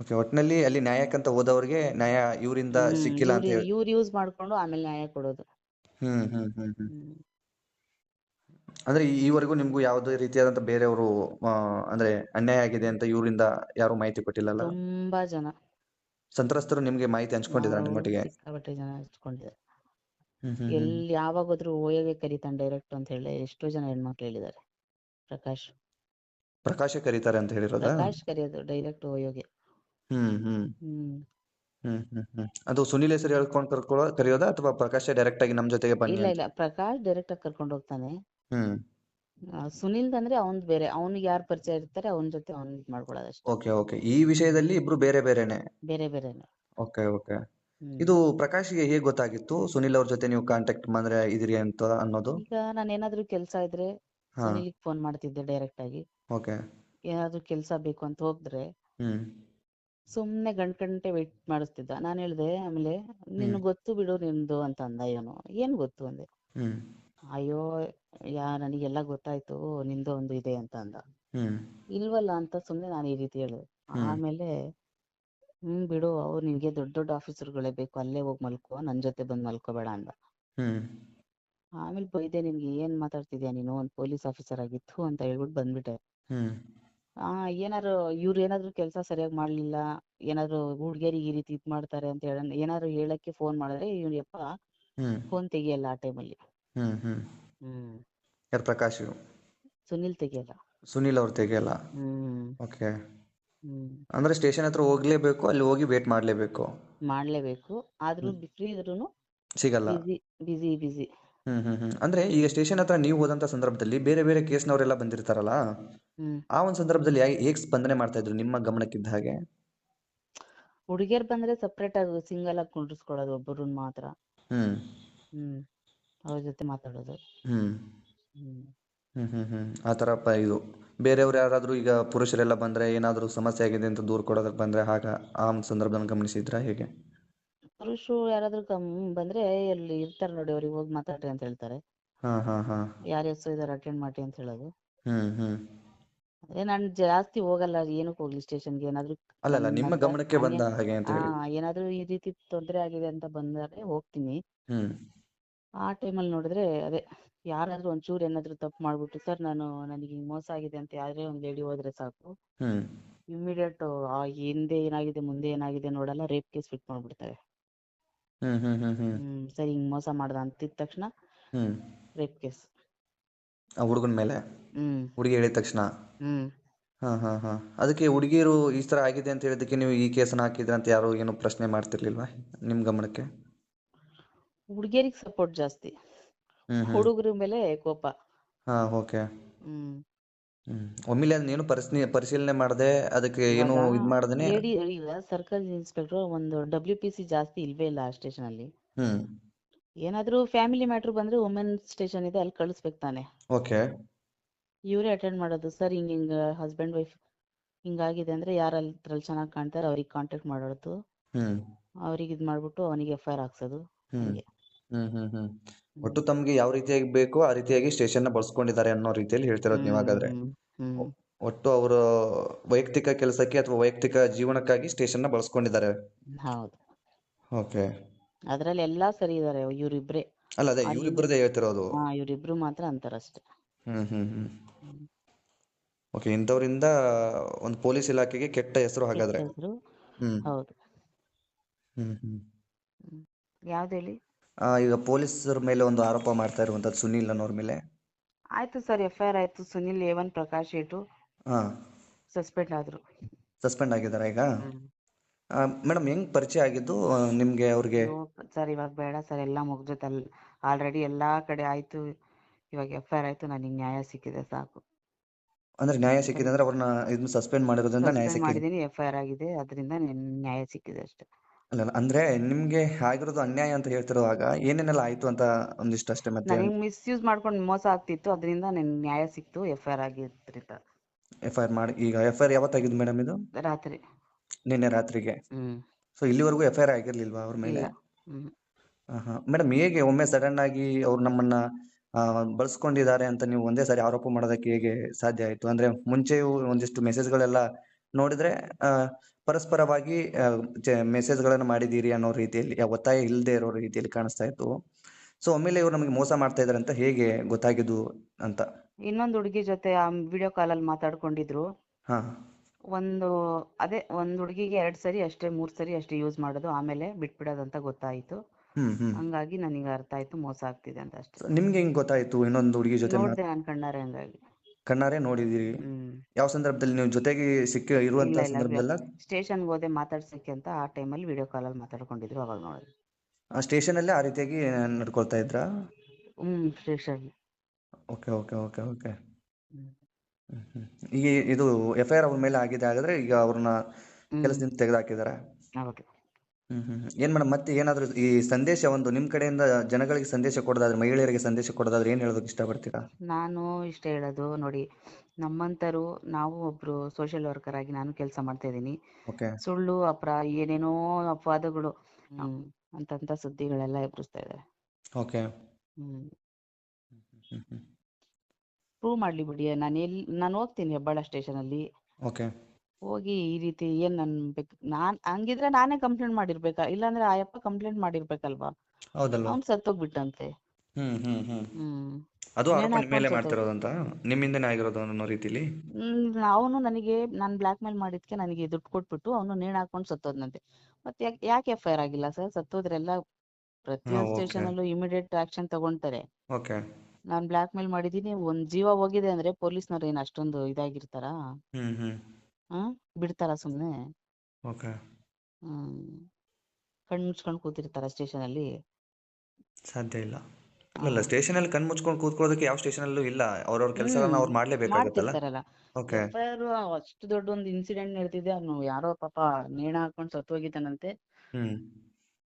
Okay ಒಟ್ಟಿನಲ್ಲಿ ಅಲ್ಲಿ ನ್ಯಾಯಕ್ಕಂತ ಹೋದವ್ರಿಗೆ ನ್ಯಾಯ ಇವರಿಂದ ಸಿಕ್ಕಿಲ್ಲ ಅಂತ ಹೇಳಿ. ಇವ್ರು ಯೂಸ್ ಮಾಡ್ಕೊಂಡು ಆಮೇಲೆ ನ್ಯಾಯ ಕೊಡೋದು. ಹ್ಮ್ ಹ್ಮ್ ಹ್ಮ್ ಹ್ಮ್. ಹ್ಮ್. ಅಂದ್ರೆ ಈವರೆಗೂ ನಿಮ್ಗೂ ಯಾವುದೇ ರೀತಿಯಾದಂತ ಬೇರೆಯವರು ಆ, ಅಂದ್ರೆ ಅನ್ಯಾಯ ಆಗಿದೆ ಅಂತ ಇವರಿಂದ ಯಾರು ಮಾಹಿತಿ ಕೊಟ್ಟಿಲ್ಲಲ್ಲ? ತುಂಬಾ ಜನ. ಸಂತ್ರಸ್ತರು ನಿಮ್ಗೆ ಮಾಹಿತಿ ಹಂಚ್ಕೊಂಡಿದ್ರ ನಿಮ್ಮ ಒಟ್ಟಿಗೆ ಸಿಕ್ಕಾಪಟ್ಟೆ ಜನ ಹಚ್ಕೊಂಡಿದ್ದಾರೆ ಹ್ಮ್ ಹ್ಮ್ ಹ್ಮ್. ಎಲ್ಲಿ ಯಾವಾಗ ಹೋದ್ರು ಓಯೋಗೆ ಕರೀತಾನೆ ಡೈರೆಕ್ಟ್ ಅಂತ ಹೇಳಿ ಎಷ್ಟೋ ಜನ ಹೆಣ್ಮಕ್ಳು ಹೇಳಿದ್ದಾರೆ. ಪ್ರಕಾಶ್. ಪ್ರಕಾಶ ಕರೀತಾರೆ ಅಂತ ಹೇಳಿರೋದಾ? ಪ್ರಕಾಶ್ ಕರೆಯೋದು ಡೈರೆಕ್ಟ್ ಓಯೋಗೆ ಹ್ಮ್ ಹ್ಮ್. ಹ್ಮ್ ಹ್ಮ್ ಹ್ಮ್. ಹ್ಮ್ ಅದು ಸುನಿಲ್ ಹೆಸರು ಹೇಳ್ಕೊಂಡು ಕರ್ಕೊಳ್ಳೋ ಕರೆಯೋದಾ ಅಥವಾ ಪ್ರಕಾಶ್ ಡೈರೆಕ್ಟ್ ಆಗಿ ನಮ್ ಜೊತೆಗೆ ಬನ್ನಿ ಇಲ್ಲ ಅಂತ? ಇಲ್ಲ. ಪ್ರಕಾಶ್ ಡೈರೆಕ್ಟ್ ಆಗಿ ಕರ್ಕೊಂಡು ಹೋಗ್ತಾನೆ. ಹ್ಮ್. ಆ, ಸುನಿಲ್ದ್ ಅಂದ್ರೆ ಅವನ್ ಬೇರೆ. ಅವ್ನಿಗೆ ಯಾರು ಪರಿಚಯ ಇರ್ತಾರೆ ಅವನ ಜೊತೆ ಅವ್ನ್ ಇದ್ ಮಾಡ್ಕೊಳ್ಳೋದಷ್ಟೇ ಓಕೆ ಓಕೆ. ಈ ವಿಷಯದಲ್ಲಿ ಇಬ್ರು ಬೇರೆ ಬೇರೆನೆ? ಬೇರೆ ಬೇರೆನೆ. Okay okay. ಹ್ಮ್. ಇದು ಪ್ರಕಾಶ್ಗೆ ಹೇಗ್ ಗೊತ್ತಾಗಿತ್ತು? ಸುನಿಲ್ ಅವ್ರ ಜೊತೆ ನೀವು ಕಾಂಟ್ಯಾಕ್ಟ್ ಮಾಡ್ರೆ ಇದಿರಿ ಅಂತ ಅನ್ನೋದು? ಈಗ ನಾನು ಏನಾದ್ರು ಕೆಲಸ ಇದ್ರೆ ಸುನಿಲ್ ಸುನಿಲ್ಗೆ ಫೋನ್ ಮಾಡ್ತಿದ್ದೆ ಡೈರೆಕ್ಟ್ ಆಗಿ. ಓಕೆ. ಏನಾದ್ರು ಕೆಲಸ ಬೇಕು ಅಂತ ಹೋದ್ರೆ ಹ್ಮ್. ಸುಮ್ನೆ ಗಂಟ್ ಗಂಟೆ ವೇಟ್ ಮಾಡಿಸ್ತಿದ್ದ. ನಾನು ಹೇಳ್ದೆ ಆಮೇಲೆ ನಿನ್ ಗೊತ್ತು ಬಿಡು ನಿಂದು ಅಂತ ಅಂದ ಇವನು. ಏನ್ ಗೊತ್ತು ಅಂದೆ. ಹ್ಮ್. ಅಯ್ಯೋ ಯಾ ನನಗೆಲ್ಲ ಗೊತ್ತಾಯ್ತು ನಿಂದು ಒಂದು ಇದೆ ಅಂತ ಅಂದ ಹ್ಮ್. ಇಲ್ವಲ್ಲ ಅಂತ ಸುಮ್ನೆ ನಾನು ಈ ರೀತಿ ಹೇಳಿದೆ. ಹ್ಮ್. ಆಮೇಲೆ ಹ್ಮ್ ಬಿಡು ಅವ್ರು ನಿನ್ಗೆ ದೊಡ್ಡ ದೊಡ್ಡ ಆಫೀಸರ್ಗಳೇ ಬೇಕು ಅಲ್ಲೇ ಹೋಗಿ ಮಲ್ಕೋ ನನ್ ಜೊತೆ ಬಂದ್ ಮಲ್ಕೋಬೇಡ ಅಂದ. ಹ್ಮ್. ಆಮೇಲೆ ಬೈದೆ ನಿನ್ಗೆ ಏನ್ ಮಾತಾಡ್ತಿದ್ಯಾ ನೀನು? ಒಂದ್ ಪೊಲೀಸ್ ಆಫೀಸರ್ ಆಗಿತ್ತು ಅಂತ ಹೇಳ್ಬಿಟ್ಟು ಬಂದ್ಬಿಟ್ಟೆ. ಹ್ಮ್. ಆ ಏನಾರು ಇವ್ರು ಏನಾದ್ರು ಕೆಲಸ ಸರಿಯಾಗಿ ಮಾಡ್ಲಿಲ್ಲ ಏನಾದ್ರು ಹುಡ್ಗಿಯರಿಗೆ ಈ ರೀತಿ ಇದ್ ಮಾಡ್ತಾರೆ ಅಂತ ಹೇಳ ಏನಾದ್ರು ಹೇಳಕ್ಕೆ ಫೋನ್ ಮಾಡಿದ್ರೆ ಇವ್ನ ಯಪ್ಪ ಹ್ಮ್. ಫೋನ್ ತೆಗಿಯಲ್ಲ ಆ ಟೈಮಲ್ಲಿ ಹ್ಮ್ ಹ್ಮ್. ಹ್ಮ್. ಯಾರು ಪ್ರಕಾಶ್ ಸುನಿಲ್ ತೆಗಿಯಲ್ಲ. ಸುನಿಲ್ ಅವ್ರು ತೆಗಿಯಲ್ಲ? ಹ್ಮ್. ಓಕೆ. ಹ್ಮ್. ಅಂದ್ರೆ ಸ್ಟೇಷನ್ ಹತ್ರ ಹೋಗ್ಲೇಬೇಕು ಅಲ್ಲಿ ಹೋಗಿ ವೇಟ್ ಮಾಡ್ಲೇಬೇಕು? ಮಾಡ್ಲೇಬೇಕು. ಆದ್ರೂ ಫ್ರೀ ಇದ್ರೂನು ಸಿಗಲ್ಲ. ಬಿಸಿ ಬಿಸಿ ಬಿಸಿ ಹ್ಮ್ ಹ್ಮ್ ಹ್ಮ್. ಅಂದ್ರೆ ಈಗ ಸ್ಟೇಷನ್ ಹತ್ರ ನೀವು ಹೋದಂತ ಸಂದರ್ಭದಲ್ಲಿ ಬೇರೆ ಬೇರೆ ಕೇಸ್ನವರೆಲ್ಲ ಬಂದಿರ್ತಾರಲ್ಲ? ಹ್ಮ್. ಆ ಒಂದು ಸಂದರ್ಭದಲ್ಲಿ ಏಕ್ ಹೇಗ್ ಸ್ಪಂದನೆ ಮಾಡ್ತಾ ಇದ್ರು ನಿಮ್ಮ ಗಮನಕ್ಕಿದ್ದ ಹಾಗೆ? ಹುಡುಗಿಯರ್ ಬಂದ್ರೆ ಸಪ್ರೇಟ್ ಆಗಿ ಸಿಂಗಲ್ ಆಗಿ ಕುಂಡ್ರಿಸ್ಕೊಳ್ಳೋದು ಒಬ್ಬರನ್ನ ಮಾತ್ರ. ಹ್ಮ್. ಹ್ಮ್. ಅವ್ರ ಜೊತೆ ಮಾತಾಡೋದು. ಹ್ಮ್. ಹ್ಮ್. ಹ್ಮ್ ಹ್ಮ್ ಹ್ಮ್. ಆ ಥರ ಪ ಇದು. ಬೇರೆಯವ್ರು ಯಾರಾದರೂ ಈಗ ಪುರುಷರೆಲ್ಲ ಬಂದ್ರೆ ಏನಾದ್ರೂ ಸಮಸ್ಯೆ ಆಗಿದೆ ಅಂತ ದೂರು ಕೊಡೋದಕ್ಕೆ ಬಂದ್ರೆ ಆಗ ಆ ಒಂದು ಸಂದರ್ಭದಲ್ಲಿ ಗಮನಿಸಿದ್ರ ಹೇಗೆ? ಪುರುಷರು ಯಾರಾದ್ರೂ ಕಮ್ ಬಂದ್ರೆ ಅಲ್ಲಿ ಇರ್ತಾರೆ ನೋಡಿ ಅವ್ರಿಗೆ ಹೋಗಿ ಮಾತಾಡ್ರಿ ಅಂತ ಹೇಳ್ತಾರೆ. ಹಾ ಹಾ ಹಾ. ಯಾರ ಹೆಸರು ಇದಾರೆ ಅಟೆಂಡ್ ಮಾಡಿ ಅಂತ ಹೇಳೋದು. ಹ್ಮ್ ಹ್ಮ್. ಅದೇ ನಾನ್ ಜಾಸ್ತಿ ಹೋಗಲ್ಲ ಏನಕ್ಕೆ ಹೋಗ್ಲಿ ಸ್ಟೇಷನ್ಗೆ ಏನಾದ್ರು ನಿಮ್ಮ ಗಮನಕ್ಕೆ ಬಂದ ಹಾಗೆ ಅಂತ ಹಾ ಏನಾದ್ರು ಈ ರೀತಿ ತೊಂದ್ರೆ ಆಗಿದೆ ಅಂತ ಬಂದರೆ ಹೋಗ್ತೀನಿ. ಹ್ಮ್. ಆ ಟೈಮಲ್ಲಿ ನೋಡಿದ್ರೆ ಅದೇ ಯಾರಾದ್ರೂ ಒಂಚೂರು ಏನಾದ್ರೂ ತಪ್ಪು ಮಾಡ್ಬಿಟ್ಟು ಸರ್ ನಾನು ನನಗೆ ಹಿಂಗ್ ಮೋಸ ಆಗಿದೆ ಅಂತ ಯಾರೇ ಒಂದ್ ಲೇಡಿ ಹೋದ್ರೆ ಸಾಕು. ಹ್ಮ್. ಇಮಿಡಿಯೇಟ್ ಆ ಹಿಂದೆ ಏನಾಗಿದೆ ಮುಂದೆ ಏನಾಗಿದೆ ನೋಡಲ್ಲ ರೇಪ್ ಕೇಸ್ ಫಿಟ್ ಮಾಡ್ಬಿಡ್ತಾರೆ. ಹ್ಮ್ ಹ್ಮ್ ಹ್ಮ್ ಹ್ಮ್. ಹ್ಮ್ ಸರಿ ಹಿಂಗ್ ಮೋಸ ಮಾಡ್ದ ಅಂತಿದ ತಕ್ಷಣ ಹ್ಮ್. Rape case. ಆ ಹುಡುಗನ ಮೇಲೆ? ಹ್ಮ್. ಹುಡುಗಿ ಹೇಳಿದ ತಕ್ಷಣ? ಹ್ಮ್. ಹಾ ಹಾ ಹಾ. ಅದಕ್ಕೆ ಹುಡುಗಿಯರು ಈ ತರ ಆಗಿದೆ ಅಂತ ಹೇಳಿದಕ್ಕೆ ನೀವು ಈ ಕೇಸನ್ನ ಹಾಕಿದ್ರ ಅಂತ ಯಾರು ಏನು ಪ್ರಶ್ನೆ ಮಾಡ್ತಿರ್ಲಿಲ್ವಾ ನಿಮ್ಮ ಗಮನಕ್ಕೆ? ಹುಡುಗಿಯರಿಗೆ ಸಪೋರ್ಟ್ ಜಾಸ್ತಿ. ಹ್ಮ್ ಹ್ಮ್. ಹುಡುಗರ ಮೇಲೆ ಕೋಪ. ಹಾ ಓಕೆ. ಹ್ಮ್. ಒಮ್ಮೆಲೆ ಅದನ್ನೇನು ಪರಿಶೀಲನೆ ಪರಿಶೀಲನೆ ಮಾಡದೆ ಅದಕ್ಕೆ ಏನು ಇದ್ ಮಾಡ್ದೇನೆ? ಲೇಡಿ ಈಗ ಸರ್ಕಲ್ ಇನ್ಸ್ಪೆಕ್ಟರ್ ಒಂದು ಡಬ್ಲ್ಯೂ ಪಿ ಸಿ ಜಾಸ್ತಿ ಇಲ್ವೇ ಇಲ್ಲ ಆ ಸ್ಟೇಷನ್ ಅಲ್ಲಿ ಹ್ಮ್. ಏನಾದ್ರೂ ಫ್ಯಾಮಿಲಿ ಮ್ಯಾಟ್ರ್ ಬಂದ್ರೆ ವುಮೆನ್ ಸ್ಟೇಷನ್ ಇದೆ ಅಲ್ಲಿ ಕಳಿಸ್ಬೇಕು ತಾನೆ. ಓಕೆ. ಇವರೇ ಅಟೆಂಡ್ ಮಾಡೋದು ಸರ್ ಹಿಂಗ ಹಿಂಗ ಹಸ್ಬೆಂಡ್ ವೈಫ್ ಹಿಂಗಾಗಿದೆ ಅಂದ್ರೆ ಯಾರಲ್ಲಿ ಅದ್ರಲ್ಲಿ ಚೆನ್ನಾಗಿ ಕಾಣ್ತಾರೆ ಅವ್ರಿಗೆ ಕಾಂಟ್ಯಾಕ್ಟ್ ಮಾಡೋದು. ಹ್ಮ್. ಅವ್ರಿಗೆ ಇದ್ ಮಾಡ್ಬಿಟ್ಟು ಅವನಿಗೆ ಎಫ್ ಐ ಆರ್ ಹಾಕ್ಸೋದು. ಹ್ಮ್. ಹಂಗೆ. ಹ್ಮ್ ಹ್ಮ್ ಹ್ಮ್ ಹ್ಮ್. ಒಟ್ಟು ತಮ್ಗೆ ಯಾವ ರೀತಿಯಾಗಿ ಬೇಕೋ ಆ ರೀತಿಯಾಗಿ ಸ್ಟೇಷನ್ನ ಬಳಸ್ಕೊಂಡಿದ್ದಾರೆ ಅನ್ನೋ ರೀತಿಯಲ್ಲಿ ಹೇಳ್ತಿರೋದು ನೀವು ಹಾಗಾದ್ರೆ ಒಟ್ಟು ಅವರ ವೈಯಕ್ತಿಕ ಕೆಲಸಕ್ಕೆ ಅಥವಾ ವೈಯಕ್ತಿಕ ಜೀವನಕ್ಕಾಗಿ ಸ್ಟೇಷನ್ನ ಬಳಸ್ಕೊಂಡಿದ್ದಾರೆ. ಹೌದು. ಓಕೆ. ಅದರಲ್ಲಿ ಎಲ್ಲಾ ಸರಿ ಇದಾರೆ ಇವ್ರಿಬ್ರೇ. ಅಲ್ಲ ಅದೇ ಇವರಿಬ್ರದೇ ಹೇಳ್ತಿರೋದು. ಹಾ ಇವ್ರಿಬ್ರು ಮಾತ್ರ ಅಂತಾರಷ್ಟೇ ಹ್ಮ್ ಹ್ಮ್ ಹ್ಮ್. ಓಕೆ ಇಂಥವ್ರಿಂದ ಒಂದು ಪೊಲೀಸ್ ಇಲಾಖೆಗೆ ಕೆಟ್ಟ ಹೆಸರು ಹಾಗಾದ್ರೆ. ಹೆಸರು? ಹ್ಮ್. ಹೌದು. ಹ್ಮ್. ಹ್ಮ್. ಯಾವ್ದು ಹೇಳಿ? ಈಗ ಪೊಲೀಸರ ಮೇಲೆ ಒಂದು ಆರೋಪ ಮಾಡ್ತಾ ಇರುವಂತದ್ದು ಸುನಿಲ್ ಅನ್ನೋರ ಮೇಲೆ. ಆಯ್ತು ಸರ್ ಎಫ್ ಐ ಆರ್ ಆಯ್ತು. ಸುನಿಲ್ ಒನ್ ಪ್ರಕಾಶ್ ಏಟು ಹಾ. ಸಸ್ಪೆಂಡ್ ಆದ್ರು. ಸಸ್ಪೆಂಡ್ ಆಗಿದ್ದಾರೆ ಈಗ? ಮೇಡಮ್ ಹೆಂಗ್ ಪರಿಚಯ ಆಗಿದ್ದು ನಿಮ್ಗೆ ಅವ್ರಿಗೆ? ಸರ್ ಇವಾಗ ಬೇಡ ಸರ್ ಎಲ್ಲ ಮುಗ್ದೋತಲ್ ಆಲ್ರೆಡಿ ಎಲ್ಲಾ ಕಡೆ ಆಯ್ತು. ಇವಾಗ ಎಫ್ ಐ ಆರ್ ಆಯ್ತು ನನಗೆ ನ್ಯಾಯ ಸಿಕ್ಕಿದೆ ಸಾಕು. ಅಂದ್ರೆ ನ್ಯಾಯ ಸಿಕ್ಕಿದೆ ಅಂದ್ರೆ ಅವ್ರನ್ನ ಇದನ್ನ ಸಸ್ಪೆಂಡ್ ಮಾಡಿರೋದ್ರಿಂದ ನ್ಯಾಯ ಸಿಕ್ಕಿದೆ. ಮಾಡಿದೀನಿ ಎಫ್ ಐ ಆರ್ ಆಗಿದೆ ಅದರಿಂದ ನ್ಯಾಯ ಸಿಕ್ಕಿದೆ ಅಷ್ಟೇ. ಅಲ್ಲ ಅಲ್ಲ, ಅಂದ್ರೆ ನಿಮ್ಗೆ ಆಗಿರೋದು ಅನ್ಯಾಯ ಅಂತ ಹೇಳ್ತಿರುವಾಗ ಏನೇನೆಲ್ಲ ಆಯ್ತು ಅಂತ ಒಂದಿಷ್ಟು ಅಷ್ಟೇ ಮತ್ತೆ ನನಗೆ ಮಿಸ್ಯೂಸ್ ಮಾಡ್ಕೊಂಡು ಮೋಸ ಆಗ್ತಿತ್ತು. ಅದರಿಂದ ನನಗೆ ನ್ಯಾಯ ಸಿಕ್ತು. ಎಫ್ ಐ ಆರ್ ಆಗಿದ್ರಿಂದ. ಎಫ್ ಐ ಆರ್ ಮಾಡಿ ಈಗ ಎಫ್ ಐ ಆರ್ ಯಾವತ್ತಾಗಿದ್ದು ಮೇಡಮ್ ಇದು? ರಾತ್ರಿ. ನಿನ್ನೆ ರಾತ್ರಿಗೆ. ಹ್ಮ್. ಸೊ ಇಲ್ಲಿವರೆಗೂ ಎಫ್ ಐ ಆರ್ ಆಗಿರ್ಲಿಲ್ವಾ ಅವ್ರ ಮೇಲೆ? ಇಲ್ಲ. ಹ್ಮ್. ಹಾ ಮೇಡಮ್ ಹೇಗೆ ಒಮ್ಮೆ ಸಡನ್ ಆಗಿ ಅವ್ರು ನಮ್ಮನ್ನ ಆ, ಬಳಸ್ಕೊಂಡಿದ್ದಾರೆ ಅಂತ ನೀವು ಒಂದೇ ಸಾರಿ ಆರೋಪ ಮಾಡೋದಕ್ಕೆ ಹೇಗೆ ಸಾಧ್ಯ ಆಯ್ತು? ಅಂದ್ರೆ ಮುಂಚೆಯೂ ಒಂದಿಷ್ಟು ಮೆಸೇಜ್ಗಳೆಲ್ಲ ನೋಡಿದ್ರೆ ಆ, ಪರಸ್ಪರವಾಗಿ ಮೆಸೇಜ್ ಮೆಸೇಜ್ಗಳನ್ನು ಮಾಡಿದೀರಿ ಅನ್ನೋ ರೀತಿಯಲ್ಲಿ ಒತ್ತಾಯ ಇಲ್ಲದೆ ಇರೋ ರೀತಿಯಲ್ಲಿ ಕಾಣಿಸ್ತಾ ಇತ್ತು. ಸೊ ಒಮ್ಮೆಲೆ ಇವ್ರು ನಮಗೆ ಮೋಸ ಮಾಡ್ತಾ ಇದಾರೆ ಅಂತ ಹೇಗೆ ಗೊತ್ತಾಗಿದ್ದು ಅಂತ? ಇನ್ನೊಂದು ಹುಡುಗಿ ಜೊತೆ ಆ ವಿಡಿಯೋ ಅಲ್ಲಿ ಮಾತಾಡ್ಕೊಂಡಿದ್ರು. ಹಾ. ಒಂದು ಅದೇ ಒಂದ್ ಹುಡುಗಿಗೆ ಎರಡ್ ಸರಿ ಅಷ್ಟೇ ಮೂರ್ ಸರಿ ಅಷ್ಟೇ ಯೂಸ್ ಮಾಡೋದು ಆಮೇಲೆ ಬಿಟ್ಬಿಡೋದು ಅಂತ ಗೊತ್ತಾಯ್ತು. ಹಂಗಾಗಿ ನನಗೆ ಅರ್ಥ ಆಯ್ತು ಮೋಸ ಆಗ್ತಿದೆ ಅಂತ ಅಷ್ಟೇ. ನಿಮ್ಗೆ ಹೆಂಗ್ ಗೊತ್ತಾಯ್ತು ಇನ್ನೊಂದು ಹುಡುಗಿ ಜೊತೆ ನೋಡಿದೆ ನಾನ್ ಹಂಗಾಗಿ. ಕಣ್ಣಾರೆ ನೋಡಿದಿರಿ. ಯಾವ ಸಂದರ್ಭದಲ್ಲಿ ನೀವು ಜೊತೆಗೆ ಸಿಕ್ಕಿ ಇರುವಂತ ಸಂದರ್ಭದಲ್ಲ ಸ್ಟೇಷನ್ ಹೋದೆ ಮಾತಾಡ್ಸಕ್ಕೆ ಅಂತ ಆ ಟೈಮಲ್ಲಿ ವಿಡಿಯೋ ಕಾಲಲ್ಲಿ ಮಾತಾಡ್ಕೊಂಡಿದ್ರು ಅವಾಗ ನೋಡಿದ್ರು ಆ ಸ್ಟೇಷನ್ ಅಲ್ಲೇ ಆ ರೀತಿಯಾಗಿ ನಡ್ಕೊಳ್ತಾ ಇದ್ರ? ಹ್ಮ್ station okay okay okay okay. ಈಗ ಇದು ಎಫ್ ಐ ಆರ್ ಅವ್ರ ಮೇಲೆ ಆಗಿದೆ ಹಾಗಾದ್ರೆ ಈಗ ಅವ್ರನ್ನ ಕೆಲಸದಿಂದ ತೆಗೆದು ಹಾಕಿದಾರೆ? ಹ್ಮ್ ಹ್ಮ್ ಹ್ಮ್. ಏನ್ ಮೇಡಮ್ ಮತ್ತೆ ಏನಾದ್ರು ಈ ಸಂದೇಶ ಒಂದು ನಿಮ್ ಕಡೆಯಿಂದ ಜನಗಳಿಗೆ ಸಂದೇಶ ಕೊಡೋದಾದ್ರೆ ಮಹಿಳೆಯರಿಗೆ ಸಂದೇಶ ಕೊಡೋದಾದ್ರೆ ಏನ್ ಹೇಳೋದಕ್ಕೆ ಇಷ್ಟಪಡ್ತೀರಾ? ನಾನು ಇಷ್ಟ ಹೇಳೋದು ನೋಡಿ ನಮ್ಮಂತರು ನಾವು ಒಬ್ರು ಸೋಷಿಯಲ್ ವರ್ಕರ್ ಆಗಿ ನಾನು ಕೆಲಸ ಮಾಡ್ತಾ ಇದ್ದೀನಿ. ಓಕೆ. ಸುಳ್ಳು ಅಪರ ಏನೇನೋ ಅಪವಾದಗಳು ಹ್ಮ್ ಅಂತಂತ ಸುದ್ದಿಗಳೆಲ್ಲ ಎಬ್ಬಿಸ್ತಾ ಇದೆ ಓಕೆ. ಹ್ಮ್. ಪ್ರೂವ್ ಮಾಡ್ಲಿ ಬಿಡಿ ನಾನು ಎಲ್ಲಿ ನಾನು ಹೋಗ್ತೀನಿ ಹೆಬ್ಬಾಳ ಸ್ಟೇಷನ್ ಅಲ್ಲಿ. ಓಕೆ. ಹೋಗಿ ಈ ರೀತಿ ಏನ್ ನನ್ ಬೇಕು ನಾನ್ ಹಂಗಿದ್ರೆ ನಾನೇ ಕಂಪ್ಲೇಂಟ್ ಮಾಡಿರ್ಬೇಕಾ? ಇಲ್ಲಾಂದ್ರೆ ಆಯಪ್ಪ ಯಪ್ಪ ಕಂಪ್ಲೇಂಟ್ ಮಾಡಿರ್ಬೇಕಲ್ವಾ? ಹೌದಲ್ವಾ ಅವ್ನ್ ಸತ್ತೋಗ್ಬಿಟ್ಟಂತೆ. ಹ್ಮ್ ಹ್ಮ್ ಹ್ಮ್. ಹ್ಮ್. ಅದು ನೇಣ್ ಆರೋಪ ಮೇಲೆ ಹಾಕೊಂಡ್ ಮಾಡ್ತಿರೋದಂತ? ನಿಮ್ಮಿಂದನೇ ಆಗಿರೋದು ಅನ್ನೋ ರೀತಿಲಿ? ಅವನು ನನಗೆ ನಾನ್ ಬ್ಲಾಕ್ ಮೇಲ್ ಮಾಡಿದ್ಕೆ ನನಗೆ ದುಡ್ಡು ಕೊಟ್ಬಿಟ್ಟು ಅವನು ನೇಣ್ ಹಾಕೊಂಡ್ ಸತ್ತೋದ್ನಂತೆ. ಮತ್ತೆ ಯಾಕೆ ಯಾಕೆ ಎಫ್ ಐ ಆರ್ ಆಗಿಲ್ಲ ಸರ್? ಸತ್ತೋದ್ರೆಲ್ಲ ಪ್ರತಿಯೊಂದು okay. ಸ್ಟೇಷನ್ ಅಲ್ಲೂ ಇಮಿಡಿಯೇಟ್ ಆಕ್ಷನ್ ತಗೊಂತಾರೆ. ಓಕೆ. ನಾನ್ ಬ್ಲಾಕ್ ಮೇಲ್ ಮಾಡಿದೀನಿ ಒಂದ್ ಜೀವ ಹೋಗಿದೆ ಅಂದ್ರೆ ಪೊಲೀಸ್ನವ್ರು ಏನ್ ಅಷ್ಟೊಂದು ಇದಾಗಿರ್ತಾರಾ? ಹ್ಮ್ ಹ್ಮ್. ಹ್ಮ್? ಬಿಡ್ತಾರ ಸುಮ್ನೆ? ಓಕೆ. ಹ್ಮ್. ಕಣ್ ಮುಚ್ಕೊಂಡ್ ಕೂತಿರ್ತಾರ ಸ್ಟೇಷನ್ ಅಲ್ಲಿ ಸಾಧ್ಯ ಇಲ್ಲ. ಅಲ್ಲಲ್ಲ ಸ್ಟೇಷನ್ ಅಲ್ಲಿ ಕಣ್ ಮುಚ್ಕೊಂಡು ಕೂತ್ಕೊಳ್ಳೋದಕ್ಕೆ ಯಾವ ಸ್ಟೇಷನ್ ಅಲ್ಲೂ ಇಲ್ಲ. ಅವ್ರವ್ರ ಕೆಲಸಗಳನ್ನ ಅವ್ರು ಮಾಡ್ಲೇಬೇಕಾಗತ್ತಲ್ಲ? ಮಾಡ್ತಿರ್ತಾರಲ್ಲ. ಓಕೆ. ಅಷ್ಟು ದೊಡ್ಡ ಒಂದು ಇನ್ಸಿಡೆಂಟ್ ನಡೆದಿದೆ ಅವ್ನು ಯಾರೋ ಪಾಪ ನೇಣ ಹಾಕೊಂಡ್ ಸತ್ತೋಗಿದ್ದಾನಂತೆ. ಹ್ಮ್.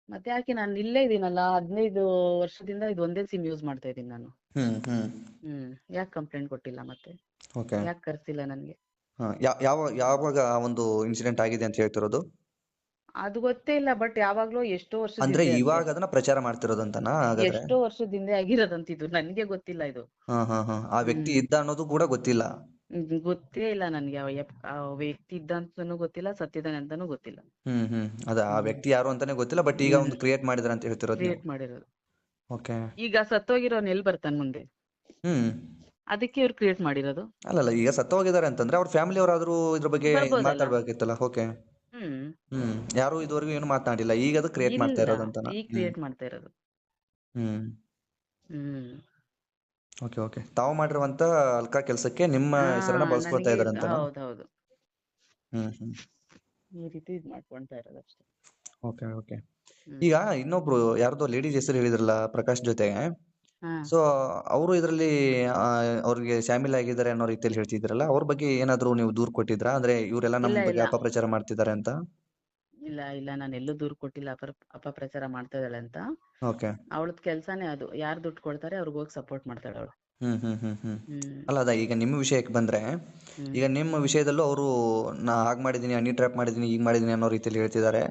ಮತ್ತೆ ಯಾಕೆ ನಾನು ಇಲ್ಲೇ ಇದೀನಲ್ಲ ಹದಿನೈದು ವರ್ಷದಿಂದ ಇದು ಒಂದೇ ಸಿಮ್ ಯೂಸ್ ಮಾಡ್ತಾ ಇದೀನಿ ನಾನು. ಹ್ಮ್ ಹ್ಮ್. ಹ್ಮ್. ಯಾಕೆ ಕಂಪ್ಲೇಂಟ್ ಕೊಟ್ಟಿಲ್ಲ ಮತ್ತೆ? ಓಕೆ. ಯಾಕೆ ಕರ್ಸಿಲ್ಲ ನನ್ಗೆ? ಹಾ ಯಾವ ಯಾವಾಗ ಆ ಒಂದು ಇನ್ಸಿಡೆಂಟ್ ಆಗಿದೆ ಅಂತ ಹೇಳ್ತಿರೋದು? ಅದು ಗೊತ್ತೇ ಇಲ್ಲ ಬಟ್ ಯಾವಾಗ್ಲೂ ಎಷ್ಟೋ ವರ್ಷ ಅಂದ್ರೆ ಇವಾಗ ಅದನ್ನ ಪ್ರಚಾರ ಮಾಡ್ತಿರೋದಂತನಾ ಹಾಗಾದ್ರೆ? ಎಷ್ಟೋ ವರ್ಷದ ಹಿಂದೆ ಆಗಿರೋದಂತ ಇದು ನನಗೆ ಗೊತ್ತಿಲ್ಲ ಇದು. ಹಾ ಹಾ ಹಾ ಆ ವ್ಯಕ್ತಿ ಇದ್ದ ಅನ್ನೋದು ಕೂಡ ಗೊತ್ತಿಲ್ಲ? ಹ್ಮ್, ಗೊತ್ತೇ ಇಲ್ಲ ನನ್ಗೆ ವ್ಯಕ್ತಿ ಯಪ್- ಆ ವ್ಯಕ್ತಿ ಇದ್ದಂತನು ಗೊತ್ತಿಲ್ಲ ಸತ್ತಿದ್ದಾನೆ ಅಂತಾನೂ ಗೊತ್ತಿಲ್ಲ. ಹ್ಮ್ ಹ್ಮ್ ಅದ ಆ ವ್ಯಕ್ತಿ ಯಾರು ಅಂತಾನೆ ಗೊತ್ತಿಲ್ಲ ಬಟ್ ಈಗ ಒಂದು ಕ್ರಿಯೇಟ್ ಮಾಡಿದ್ರ ಅಂತ ಹೇಳ್ತಿರೋದು ನೀವು? ಕ್ರಿಯೇಟ್ ಮಾಡಿರೋದು. ಓಕೆ ಈಗ ಸತ್ತೋಗಿರೋನ್ ಎಲ್ ಬರ್ತಾನೆ ಮುಂದೆ? ಹ್ಮ್. ಅದಕ್ಕೆ ಇವ್ರು ಕ್ರಿಯೇಟ್ ಮಾಡಿರೋದು. ಅಲ್ಲಲ್ಲ ಈಗ ಸತ್ತ ಹೋಗಿದ್ದಾರೆ ಅಂತಂದ್ರೆ ಅವ್ರ ಫ್ಯಾಮಿಲಿ ಅವರಾದ್ರೂ ಇದ್ರ ಬಗ್ಗೆ ಬರ್ಬೋದಲ್ಲ. ಮಾತಾಡ್ಬೇಕಿತ್ತಲ್ಲ ಓಕೆ ಹ್ಮ್. ಹ್ಮ್ ಯಾರು ಇದುವರೆಗೂ ಏನು ಮಾತನಾಡಿಲ್ಲ ಈಗ ಅದು ಕ್ರಿಯೇಟ್ ಮಾಡ್ತಾ ಇರೋದು ಅಂತ ಈಗ ಕ್ರಿಯೇಟ್ ಮಾಡ್ತಾ ಇರೋದು. ಹ್ಮ್. ಹ್ಮ್. ಓಕೆ ಓಕೆ ತಾವು ಮಾಡಿರುವಂತ ಅಲ್ಕಾ ಕೆಲಸಕ್ಕೆ ನಿಮ್ಮ ಹೆಸರನ್ನ ಬಳಸ್ಕೊಳ್ತಾ ನನಗೆ ಇದಾರೆ ಹೌದು ಅಂತನಾ? ಹೌದೌದು. ಹ್ಮ್ ಹ್ಮ್. ಈ ರೀತಿ ಇದ್ ಮಾಡ್ಕೊಂತಾ ಇರೋದು ಅಷ್ಟೇ. ಓಕೆ ಓಕೆ ಹ್ಮ್. ಈಗ ಇನ್ನೊಬ್ರು ಯಾರ್ದೋ ಲೇಡೀಸ್ ಹೆಸರು ಹೇಳಿದ್ರಲ್ಲ ಪ್ರಕಾಶ್ ಜೊತೆಗೆ. ಸೊ ಅವರು ಇದರಲ್ಲಿ ಅವ್ರಿಗೆ ಶಾಮಿಲ್ ಆಗಿದ್ದಾರೆ ಅನ್ನೋ ರೀತಿಯಲ್ಲಿ ಹೇಳ್ತಿದ್ರಲ್ಲ ಅವ್ರ ಬಗ್ಗೆ ಏನಾದ್ರು ನೀವು ದೂರ್ ಕೊಟ್ಟಿದ್ರಾ? ಅಂದ್ರೆ ಇವರೆಲ್ಲ ನಮ್ಮ ಇಲ್ಲ, ಬಗ್ಗೆ ಇಲ್ಲ. ಅಪಪ್ರಚಾರ ಮಾಡ್ತಿದ್ದಾರೆ ಅಂತ? ಇಲ್ಲ ಇಲ್ಲ. ನಾನು ಎಲ್ಲೂ ದೂರು ಕೊಟ್ಟಿಲ್ಲ. ಅಪರ ಅಪಪ್ರಚಾರ ಮಾಡ್ತಾ ಇದ್ದಾಳೆ ಅಂತ. ಓಕೆ. ಅವಳದ್ ಕೆಲ್ಸಾನೇ ಅದು. ಯಾರು ದುಡ್ಡು ಕೊಡ್ತಾರೆ ಅವ್ರಿಗೆ ಹೋಗಿ ಸಪೋರ್ಟ್ ಮಾಡ್ತಾಳೆ ಅವಳು. ಹ್ಮ್ ಹ್ಮ್ ಹ್ಮ್ ಅಲ್ಲ ಅದ ಈಗ ನಿಮ್ಮ ವಿಷಯಕ್ಕೆ ಬಂದ್ರೆ ಈಗ ನಿಮ್ಮ ವಿಷಯದಲ್ಲೂ ಅವರು ನಾ ಹಾಗ್ ಮಾಡಿದೀನಿ ಅನಿ ಟ್ರ್ಯಾಪ್ ಮಾಡಿದೀನಿ ಈಗ ಮಾಡಿದೀನಿ ಅನ್ನೋ ರೀತಿಯಲ್ಲಿ ಹೇಳ್ತಿದ್ದಾರೆ.